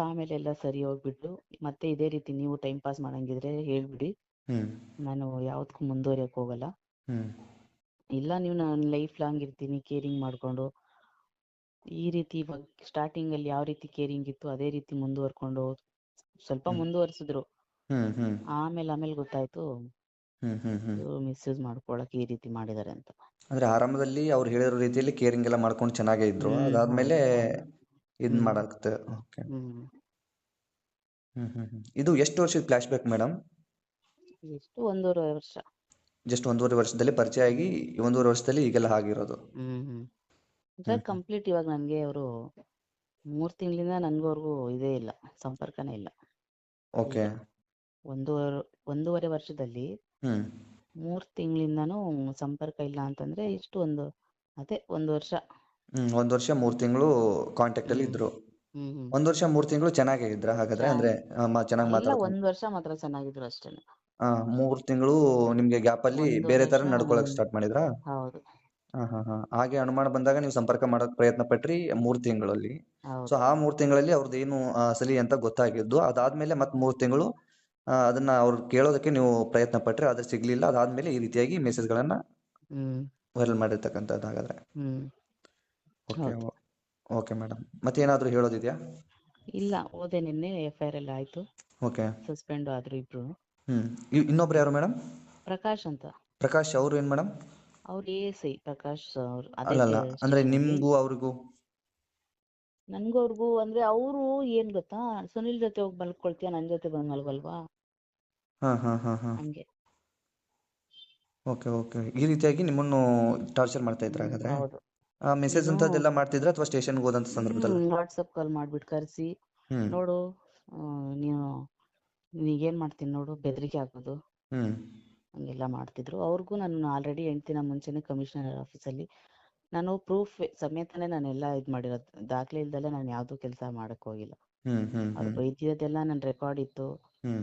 ಆಮೇಲೆ ಎಲ್ಲ ಸರಿ ಹೋಗ್ಬಿಟ್ಟು ಮತ್ತೆ ಇದೇ ರೀತಿ ನೀವು ಟೈಮ್ ಪಾಸ್ ಮಾಡಂಗಿದ್ರೆ ಹೇಳ್ಬಿಡಿ. ನಾನು ಯಾವ್ದಕ್ಕೂ ಮುಂದುವರಿಯಕ್ ಹೋಗಲ್ಲ. ಇಲ್ಲ ನೀವು ನಾನು ಲೈಫ್ ಲಾಂಗ್ ಇರ್ತೀನಿ ಕೇರಿಂಗ್ ಮಾಡ್ಕೊಂಡು. ಈ ರೀತಿ ಇವಾಗ ಸ್ಟಾರ್ಟಿಂಗ್ ಅಲ್ಲಿ ಯಾವ ರೀತಿ ಕೇರಿಂಗ್ ಇತ್ತು ಅದೇ ರೀತಿ ಮುಂದುವರ್ಕೊಂಡು ಸ್ವಲ್ಪ ಮುಂದುವರಿಸಿದ್ರು. ಆಮೇಲೆ ಆಮೇಲೆ ಗೊತ್ತಾಯ್ತು. ಮಿಸ್ಯೂಸ್ ಮಾಡ್ಕೊಳಕ್ ಈ ರೀತಿ ಮಾಡಿದಾರೆ ಅಂತ. ಅಂದ್ರೆ ಆರಂಭದಲ್ಲಿ ಅವ್ರು ಹೇಳಿರೋ ರೀತಿಯಲ್ಲಿ ಕೇರಿಂಗ್ ಎಲ್ಲ ಮಾಡ್ಕೊಂಡು ಚೆನ್ನಾಗೇ ಇದ್ರು. ಅದಾದ್ಮೇಲೆ. ಇದ್ ಹ್ಮ್. ಮಾಡಾಕ್ತ ಓಕೆ. ಹ್ಮ್. ಹ್ಮ್ ಹ್ಮ್ ಹ್ಮ್. ಇದು ಎಷ್ಟು ವರ್ಷದ ಫ್ಲಾಶ್ ಬ್ಯಾಕ್ ಮೇಡಮ್ ಎಷ್ಟು ಒಂದೂವರೆ ವರ್ಷ. ಜಸ್ಟ್ ಒಂದೂವರೆ ವರ್ಷದಲ್ಲಿ ಪರಿಚಯ ಆಗಿ ಒಂದೂವರೆ ವರ್ಷದಲ್ಲಿ ಈಗೆಲ್ಲ ಆಗಿರೋದು ಹ್ಮ್ ಹ್ಮ್. ಹ್ಮ್ ಹ್ಮ್. ಕಂಪ್ಲೀಟ್ ಇವಾಗ ನನಗೆ ಅವರು ಮೂರು ತಿಂಗಳಿಂದ ನನಗವ್ರಿಗೂ ಇದೇ ಇಲ್ಲ ಸಂಪರ್ಕನೇ ಇಲ್ಲ. ಓಕೆ. ಒಂದೂವರೆ ಒಂದೂವರೆ ವರ್ಷದಲ್ಲಿ ಹ್ಮ್. ಮೂರ್ ತಿಂಗಳಿಂದಾನು ಸಂಪರ್ಕ ಇಲ್ಲ ಅಂತಂದ್ರೆ ಇಷ್ಟು ಒಂದು ಅದೇ ಒಂದು ವರ್ಷ. ಹ್ಮ್ ಒಂದ್ ವರ್ಷ ಮೂರ್ ತಿಂಗಳು ಕಾಂಟ್ಯಾಕ್ಟ್ ಅಲ್ಲಿ. ಇದ್ರು. ಹ್ಮ್ ಹ್ಮ್ ಒಂದ್ ವರ್ಷ ಮೂರ್ ತಿಂಗಳು ಚೆನ್ನಾಗೇ ಇದ್ರ? ಹಾಗಾದ್ರೆ ಅಂದ್ರೆ ಚೆನ್ನಾಗಿ ಇಲ್ಲ ಮಾತಾಡ್ಕೊಂಡು. ಒಂದ್ ವರ್ಷ ಮಾತ್ರ ಚೆನ್ನಾಗಿದ್ರು ಅಷ್ಟೇನೆ ಆ ಮೂರ್ ತಿಂಗಳು ನಿಮ್ಗೆ ಗ್ಯಾಪ್ ಅಲ್ಲಿ ಒಂದು ಬೇರೆ ತರ ವರ್ಷ ನಡ್ಕೊಳಕ್ ಹ್ಮ್. ಸ್ಟಾರ್ಟ್ ಮಾಡಿದ್ರಾ? ಹೌದು. ಹಾ ಹಾ ಹಾ. ಹಾಗೆ ಅನುಮಾನ ಬಂದಾಗ ನೀವು ಸಂಪರ್ಕ ಮಾಡಕ್ ಪ್ರಯತ್ನ ಪಟ್ರಿ ಮೂರ್ ತಿಂಗಳಲ್ಲಿ. ಸೊ ಹೌದು ಆ ಮೂರ್ ತಿಂಗಳಲ್ಲಿ ಅವ್ರದ್ದು ಏನು ಸಲಿ ಅಂತ ಗೊತ್ತಾಗಿದ್ದು. ಅದಾದ್ಮೇಲೆ ಮತ್ ಮೂರ್ ತಿಂಗಳು ಆ, ಅದನ್ನ ಅವ್ರು ಕೇಳೋದಕ್ಕೆ ನೀವು ಪ್ರಯತ್ನ ಪಟ್ರಿ. ಆದ್ರೆ ಸಿಗ್ಲಿಲ್ಲ. ಅದಾದ್ಮೇಲೆ ಈ ರೀತಿಯಾಗಿ ಮೆಸೇಜ್ ಗಳನ್ನ ಹ್ಮ್. ವೈರಲ್ ಮಾಡಿರ್ತಕ್ಕಂಥದ್ದು ಹಾಗಾದ್ರೆ. ಹ್ಮ್. ಓಕೆ ಹೌದು. Okay madam. ಮತ್ತೇನಾದ್ರೂ ಹೇಳೋದಿದ್ಯಾ? ಇಲ್ಲ ಓದೆ ನಿನ್ನೆ ಎಫ್ ಐ ಆರ್ ಎಲ್ಲ ಆಯ್ತು. ಓಕೆ. ಸಸ್ಪೆಂಡ್ ಆದ್ರು ಇಬ್ರು. ಹ್ಮ್ ಇ- ಇನ್ನೊಬ್ರು ಯಾರು ಮೇಡಮ್? ಪ್ರಕಾಶ್ ಅಂತ. ಪ್ರಕಾಶ್ ಅವ್ರು ಏನ್ ಮೇಡಮ್? ಅವ್ರು ಎ ಎಸ್ ಐ ಪ್ರಕಾಶ್ ಅವ್ರು. ಅದೇ ಅಲ್ಲಲ್ಲ ಅಂದ್ರೆ ಅಲ್ಲಿ ನಿಮ್ಗೂ ಅವ್ರಿಗೂ? ನನ್ಗೂ ಅವ್ರಿಗೂ ಅಂದ್ರೆ ಅವರು ಏನ್ ಗೊತ್ತಾ? ಸುನಿಲ್ ಜೊತೆ ಹೋಗಿ ಮಲ್ಕೊಳ್ತೀಯ ನನ್ ಜೊತೆ ಬಂದ್ ಮಲ್ಗಲ್ವಾ? ಹಾ ಹಾ ಹಾ ಹಾ. ಹಂಗೆ. Okay okay. ಈ ರೀತಿಯಾಗಿ ನಿಮ್ಮನ್ನು ಟಾರ್ಚರ್ ಮಾಡ್ತಾ ಇದ್ರೆ ಹಾಗಾದ್ರೆ ಹೌದು. ಮೆಸೇಜ್ ನೀನು ಅಂತದೆಲ್ಲ ಮಾಡ್ತಿದ್ರ ಅಥವಾ ಸ್ಟೇಷನ್ಗೆ ಹೋದಂತ ಸಂದರ್ಭದಲ್ಲಿ? ವಾಟ್ಸಪ್ ಕಾಲ್ ಮಾಡ್ಬಿಟ್ಟು ಕರ್ಸಿ. ಹ್ಮ್. ನೋಡು ಆ, ನೀನು ನೀಗೇನ್ ಮಾಡ್ತೀನಿ ನೋಡು ಬೆದರಿಕೆ ಹಾಕೋದು. ಹ್ಮ್. ಹಂಗೆಲ್ಲ ಮಾಡ್ತಿದ್ರು. ಅವ್ರಿಗೂ ನಾನು ಆಲ್ರೆಡಿ ಎಂಟು ದಿನ ಮುಂಚೆನೆ ಕಮಿಷನರ್ ಆಫೀಸಲ್ಲಿ ನಾನು ಪ್ರೂಫ್ ಸಮೇತನೇ ನಾನೆಲ್ಲ ಇದ್ ಮಾಡಿರೋದು. ದಾಖಲೆ ಇಲ್ದಲೆ ನಾನು ಯಾವ್ದು ಕೆಲಸ ಮಾಡಕ್ ಹೋಗಿಲ್ಲ. ಹ್ಮ್ ಹ್ಮ್ ಅವ್ರು ಹ್ಮ್ ಬೈದಿರೋದೆಲ್ಲ ನನ್ನ ರೆಕಾರ್ಡ್ ಇತ್ತು. ಹ್ಮ್.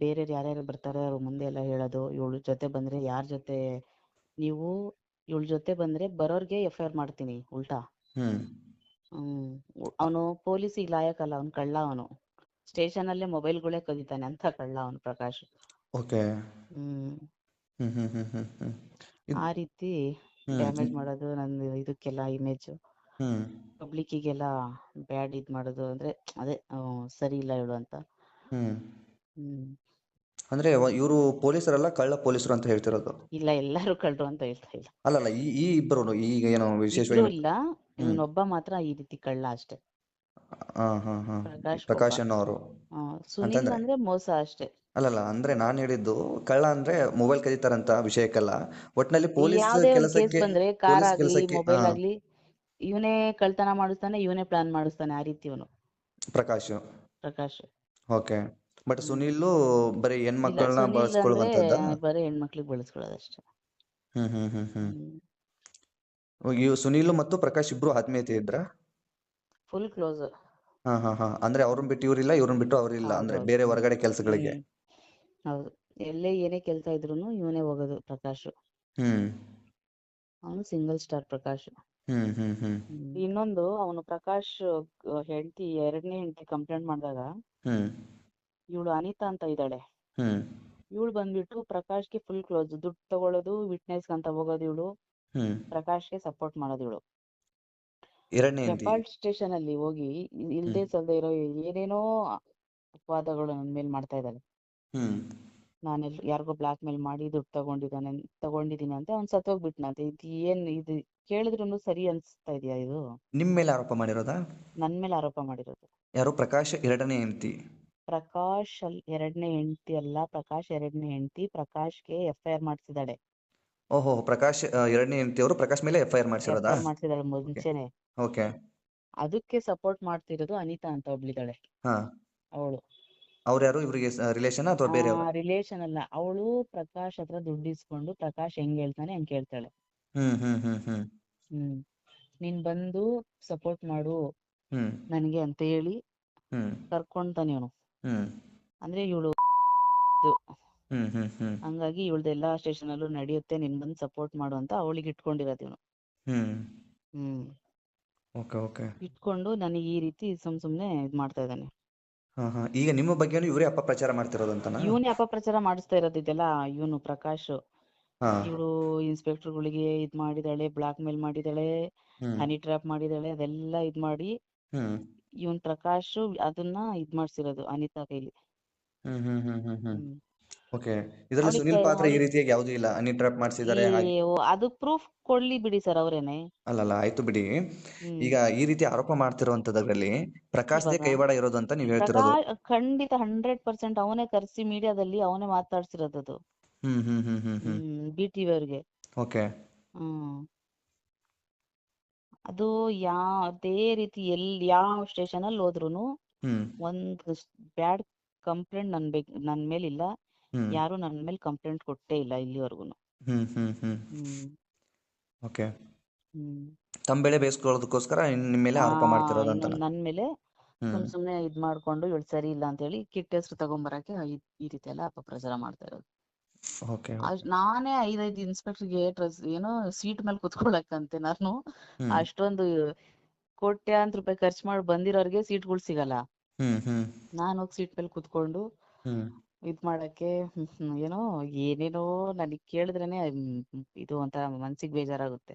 ಬೇರೆಯವ್ರು ಯಾರ್ಯಾರು ಬರ್ತಾರೆ ಅವ್ರ ಮುಂದೆ ಎಲ್ಲ ಹೇಳೋದು. ಇವಳು ಜೊತೆ ಬಂದ್ರೆ ಯಾರ ಜೊತೆ ನೀವು ಇವಳ ಜೊತೆ ಬಂದ್ರೆ ಬರೋರ್ಗೆ ಎಫ್ ಐ ಆರ್ ಮಾಡ್ತೀನಿ ಉಲ್ಟಾ. ಹ್ಮ್. ಅವನು ಪೊಲೀಸಿಗೆ ಲಾಯಕಲ್ಲ ಅವ್ನು ಕಳ್ಳ ಅವನು. ಸ್ಟೇಷನ್ ಅಲ್ಲೇ ಮೊಬೈಲ್ಗಳೇ ಕದಿತಾನೆ ಅಂತ ಕಳ್ಳ ಅವನು ಪ್ರಕಾಶ್. ಓಕೆ. ಆ ರೀತಿ ಡ್ಯಾಮೇಜ್ ಮಾಡೋದು ನನ್ನ ಇದಕ್ಕೆಲ್ಲ ಇಮೇಜ್ ಪಬ್ಲಿಕ್ಕಿಗೆಲ್ಲ ಬ್ಯಾಡ್ ಇದ್ ಮಾಡೋದು ಅಂದ್ರೆ ಅದೇ ಸರಿ ಇಲ್ಲ ಇವಳು ಅಂತ. ಹ್ಮ್. ಅಂದ್ರೆ ಇವರು ಪೊಲೀಸರಲ್ಲ ಕಳ್ಳ ಪೊಲೀಸರು ಅಂತ ಹೇಳ್ತಿರೋದು. ಇಲ್ಲ ಎಲ್ಲರೂ ಕಳ್ಳರು ಅಂತ ಹೇಳ್ತಾ ಇಲ್ಲ. ಅಲ್ಲಲ್ಲ ಈ ಈ ಇಬ್ಬರು ಈಗ ಏನೋ ವಿಶೇಷ ವಿಶೇಷವಾಗಿ ಇಲ್ಲ ಹ್ಮ್. ಇವನೊಬ್ಬ ಮಾತ್ರ ಈ ರೀತಿ ಕಳ್ಳ ಅಷ್ಟೇ. ಹಾ ಹಾ ಹಾ. ಪ್ರಕಾಶ್ ಪ್ರಕಾಶ್ ಒಬ್ಬ ಅನ್ನೋರು. ಆ, ಸುನಿಲ್ ಅಂತಂದ್ರೆ? ಅಂದ್ರೆ ಮೋಸ ಅಷ್ಟೇ. ಅಲ್ಲಲ್ಲ ಅಂದ್ರೆ ನಾನ್ ಹೇಳಿದ್ದು ಕಳ್ಳ ಅಂದ್ರೆ ಮೊಬೈಲ್ ಕದೀತಾರಂತ ವಿಷಯಕ್ಕಲ್ಲ. ಒಟ್ನಲ್ಲಿ ಪೊಲೀಸ್ ಯಾವ್ದೇ ಒಂದ್ ಕೇಸ್ ಕೆಲಸಕ್ಕೆ ಬಂದ್ರೆ ಕಾರ್ ಪೊಲೀಸ್ ಆಗ್ಲಿ ಕೆಲಸಕ್ಕೆ ಹಾ. ಮೊಬೈಲ್ ಆಗ್ಲಿ ಇವನೇ ಕಳ್ತನ ಮಾಡಿಸ್ತಾನೆ ಇವನೇ ಪ್ಲಾನ್ ಮಾಡಿಸ್ತಾನೆ ಆ ರೀತಿ ಇವನು. ಪ್ರಕಾಶ್. ಪ್ರಕಾಶ್. ಓಕೆ. ಬಟ್ ಸುನಿಲ್ ಬರೀ ಹೆಣ್ಮಕ್ಳನ್ನ ಬಳಸ್ಕೊಳ್ಳುವಂತದ್ದ ಬರೀ ಹೆಣ್ಮಕ್ಳಿಗೆ ಬಳಸ್ಕೊಳ್ಳೋದಷ್ಟೇ ಹ್ಮ್ ಹ್ಮ್ ಹ್ಮ್ ಹ್ಮ್. ಹ್ಮ್. ಇವ್ ಸುನಿಲ್ ಮತ್ತು ಪ್ರಕಾಶ್ ಇಬ್ರು ಆತ್ಮೀಯತೆ ಇದ್ರ? ಫುಲ್ ಕ್ಲೋಸ್ ಹಾ ಹಾ ಹಾ. ಅಂದ್ರೆ ಅವ್ರನ್ನ ಬಿಟ್ಟು ಇವ್ರಿಲ್ಲ ಇವ್ರನ್ನ ಬಿಟ್ಟು ಅವ್ರಿಲ್ಲ ಅಂದ್ರೆ ಬೇರೆ ಹೊರಗಡೆ ಕೆಲಸಗಳಿಗೆ? ಹೌದು. ಎಲ್ಲೇ ಏನೇ ಕೆಲಸ ಇದ್ರೂನು ಇವನೇ ಹೋಗೋದು ಪ್ರಕಾಶ್. ಹ್ಮ್. ಅವನು ಸಿಂಗಲ್ ಸ್ಟಾರ್ ಪ್ರಕಾಶ್. ಹ್ಮ್ ಹ್ಮ್ ಹ್ಮ್. ಇನ್ನೊಂದು ಅವನು ಪ್ರಕಾಶ್ ಹೆಂಡತಿ ಎರಡನೇ ಹೆಂಡತಿ ಕಂಪ್ಲೇಂಟ್ ಮಾಡಿದಾಗ ಹ್ಮ್. ಇವಳು ಅನಿತಾ ಅಂತ ಇದ್ದಾಳೆ. ಹ್ಮ್. ಇವಳು ಬಂದ್ಬಿಟ್ಟು ಪ್ರಕಾಶ್ಗೆ ಫುಲ್ ಕ್ಲೋಸ್ ದುಡ್ಡು ತಗೊಳ್ಳೋದು ವಿಟ್ನೆಸ್ ಅಂತ ಹೋಗೋದು ಇವಳು. ಹ್ಮ್. ಪ್ರಕಾಶ್ಗೆ ಸಪೋರ್ಟ್ ಮಾಡೋದು ಇವಳು. ಎರಡನೇ ಹೆಂಡತಿ ಸ್ಟೇಷನ್ ಅಲ್ಲಿ ಹೋಗಿ ಇಲ್ದೆ ಸಲ್ದೇ ಇರೋ ಏನೇನೋ ಅಪವಾದಗಳು ನನ್ ಮೇಲೆ ಮಾಡ್ತಾ ಇದ್ದಾಳೆ. ಹ್ಮ್. ನಾನು ಯಾರಿಗೋ ಬ್ಲಾಕ್ ಮೇಲ್ ಮಾಡಿ ದುಡ್ಡು ತಗೊಂಡಿದ್ದಾನೆ ತಗೊಂಡಿದ್ದೀನಿ ಅಂತ ಅವ್ನ್ ಸತ್ತೋಗ್ಬಿಟ್ನಂತೆ ಇದು ಏನ್ ಇದು ಕೇಳಿದ್ರು ಸರಿ ಅನ್ಸ್ತಾ ಇದೆಯಾ ಇದು? ನಿಮ್ ಮೇಲೆ ಆರೋಪ ಮಾಡಿರೋದಾ? ನನ್ ಮೇಲೆ ಆರೋಪ ಮಾಡಿರೋದು. ಯಾರು? ಪ್ರಕಾಶ್ ಎರಡನೇ ಹೆಂಡತಿ ಪ್ರಕಾಶ್ ಎರಡನೇ ಹೆಂಡತಿ ಅಲ್ಲ ಪ್ರಕಾಶ್ ಎರಡನೇ ಹೆಂಡತಿ ಪ್ರಕಾಶ್ಗೆ ಎಫ್ ಐ ಆರ್ ಮಾಡಿಸಿದಾಳೆ ಓಹೋ ಪ್ರಕಾಶ್ ಎರಡನೇ ಹೆಂಡತಿ ಅವರು ಪ್ರಕಾಶ್ ಮೇಲೆ ಎಫ್ ಐ ಆರ್ ಮಾಡಿಸಿರೋದಾ ಮಾಡ್ಸಿದಾಳೆ ಮುಂಚೆನೆ. ಓಕೆ. ಅದಕ್ಕೆ ಸಪೋರ್ಟ್ ಮಾಡ್ತಿರೋದು ಅನಿತಾ ಅಂತ ಒಬ್ಳಿದಾಳೆ ಹಾ. ಅವಳು. ಅವ್ರು ಯಾರು ಇವರಿಗೆ ರಿಲೇಷನ್ ಅಥವಾ ಬೇರೆ ರಿಲೇಷನ್ ರಿಲೇಶನ್ ಅಲ್ಲ. ಅವಳು ಪ್ರಕಾಶ್ ಹತ್ರ ದುಡ್ಡು ಇಸ್ಕೊಂಡು ಪ್ರಕಾಶ್ ಹೆಂಗ್ ಹೇಳ್ತಾನೆ ಹಂಗ್ ಕೇಳ್ತಾಳೆ. ಹ್ಮ್ ಹ್ಮ್ ಹ್ಮ್ ಹ್ಮ್. ಹ್ಮ್. ನೀನ್ ಬಂದು ಸಪೋರ್ಟ್ ಮಾಡು. ಹ್ಮ್. ನನಗೆ ಅಂತ ಹೇಳಿ ಕರ್ಕೊಂತಾನೆ ಇವನು ಹ್ಮ್. ಅಂದ್ರೆ ಇವಳು ಹ್ಮ್ ಹ್ಮ್ ಹ್ಮ್. ಹಂಗಾಗಿ ಇವಳ್ದು ಎಲ್ಲಾ ಸ್ಟೇಷನ್ ಅಲ್ಲೂ ನಡೆಯುತ್ತೆ ನೀನ್ ಬಂದು ಸಪೋರ್ಟ್ ಮಾಡು ಅಂತ ಅವಳಿಗೆ ಇಟ್ಕೊಂಡಿರೋದು ಇವನು ಹ್ಮ್. ಹ್ಮ್. Okay okay. ಇಟ್ಕೊಂಡು ನನಗೆ ಈ ರೀತಿ ಸುಮ್ ಸುಮ್ನೆ ಇದ್ ಮಾಡ್ತಾ ಇದ್ದಾನೆ. ಹಾ ಹಾ. ಈಗ ನಿಮ್ಮ ಬಗ್ಗೆನೂ ಇವರೇ ಅಪಪ್ರಚಾರ ಮಾಡ್ತಿರೋದಂತನಾ? ಇವನೇ ಅಪಪ್ರಚಾರ ಮಾಡಿಸ್ತಾ ಇರೋದು ಇದೆಲ್ಲ ಇವನು ಪ್ರಕಾಶ್. ಹಾ. ಇವಳು ಇನ್ಸ್ಪೆಕ್ಟರ್ಗಳಿಗೆ ಇದ್ ಮಾಡಿದಾಳೆ ಬ್ಲಾಕ್ ಮೇಲ್ ಮಾಡಿದಾಳೆ ಹ್ಮ್. ಹನಿ ಟ್ರ್ಯಾಪ್ ಮಾಡಿದಾಳೆ ಅದೆಲ್ಲ ಇದ್ ಮಾಡಿ ಹ್ಮ್. ಇವನ್ ಪ್ರಕಾಶ್ ಅದನ್ನ ಇದ್ ಮಾಡ್ಸಿರೋದು ಅನಿತಾ ಕೈಲಿ. ಹ್ಮ್ ಹ್ಮ್ ಹ್ಮ್ ಹ್ಮ್ ಓಕೆ. ಇದರಲ್ಲಿ ಅವಳಿಗೆ ಸುನಿಲ್ ಪಾತ್ರ ಈ ರೀತಿಯಾಗಿ ಯಾವುದೂ ಇಲ್ಲ. ಅನಿ ಟ್ರ್ಯಾಪ್ ಮಾಡಿಸಿದ್ದಾರೆ ಹಾಗೆ. ಅಯ್ಯೋ, ಅದು ಪ್ರೂಫ್ ಕೊಡ್ಲಿ ಬಿಡಿ ಸರ್ ಅವ್ರೇನೆ. ಅಲ್ಲಲ್ಲ ಆಯ್ತು ಬಿಡಿ. ಹ್ಮ್. ಈಗ ಈ ರೀತಿ ಆರೋಪ ಮಾಡ್ತಿರುವಂತದ್ರಲ್ಲಿ ಪ್ರಕಾಶ್ದೇ ಇವಾಗ ಕೈವಾಡ ಇರೋದು ಅಂತ ನೀವ್ ಹೇಳ್ತಿರೋದು. ಪ್ರಕಾಶ್ ಖಂಡಿತ ಹಂಡ್ರೆಡ್ ಪರ್ಸೆಂಟ್ ಅವನೇ ಕರೆಸಿ ಮೀಡಿಯಾದಲ್ಲಿ ಅವನೇ ಮಾತಾಡ್ಸಿರೋದು ಅದು ಹ್ಮ್ ಹ್ಮ್ ಹ್ಮ್ ಹ್ಮ್. ಹ್ಮ್ ಹ್ಮ್ ಬಿ ಟಿವಿ ಅವ್ರಿಗೆ. ಓಕೆ. ಹ್ಮ್. ಅದು ಯಾವ್ದೇ ರೀತಿ ಎಲ್ಲಿ ಯಾವ ಸ್ಟೇಷನ್ ಅಲ್ಲಿ ಹೋದ್ರುನು ಹ್ಮ್. ಒಂದ್ ಬ್ಯಾಡ್ ಕಂಪ್ಲೇಂಟ್ ನನ್ ಬೇಕ್ ನನ್ ಮೇಲೆ ಇಲ್ಲ ಹ್ಮ್. ಯಾರು ನನ್ ಮೇಲೆ ಕಂಪ್ಲೇಂಟ್ ಕೊಟ್ಟೇ ಇಲ್ಲ ಇಲ್ಲಿವರೆಗೂನು. ಹ್ಮ್ ಹ್ಮ್ ಹ್ಮ್. ಹ್ಮ್. ಓಕೆ. ಹ್ಮ್. ತಮ್ಮ ಬೆಳೆ ಬೇಯಿಸ್ಕೊಳ್ಳೋದಕ್ಕೋಸ್ಕರ ನಿಮ್ಮ ಮೇಲೆ ಆರೋಪ ಮಾಡ್ತಿರೋದು ಇನ್ನು ಅಂತನ? ನನ್ ಮೇಲೆ ಹ್ಮ್. ಸುಮ್ ಸುಮ್ನೆ ಇದ್ ಮಾಡ್ಕೊಂಡು ಇವಳು ಸರಿ ಇಲ್ಲ ಅಂತ ಹೇಳಿ ಕೆಟ್ಟ ಹೆಸರು ತಗೊಂಬರಕ್ಕೆ ಈ ಈ ರೀತಿ ಎಲ್ಲ ಅಪಪ್ರಚಾರ ಮಾಡ್ತಾ ಇರೋದು. ನಾನೇ ಐದೈದು ಇನ್ಸ್ಪೆಕ್ಟರ್ಗೆ ಡ್ರೆಸ್ ಏನೋ ಸೀಟ್ ಮೇಲೆ ಕುತ್ಕೊಳಕಂತೆ ನಾನು. ಅಷ್ಟೊಂದು ಕೋಟ್ಯಾಂತರ ರೂಪಾಯಿ ಖರ್ಚು ಮಾಡಿ ಬಂದಿರೋರ್ಗೆ ಸೀಟ್ಗಳು ಸಿಗಲ್ಲ. ನಾನು ಹೋಗಿ ಸೀಟ್ ಮೇಲೆ ಕುತ್ಕೊಂಡು ಇದ್ ಮಾಡಕ್ಕೆ ಏನೋ ಏನೇನೋ ನನಗ್ ಕೇಳಿದ್ರೇನೆ ಇದು ಅಂತ ಮನ್ಸಿಗೆ ಬೇಜಾರಾಗುತ್ತೆ.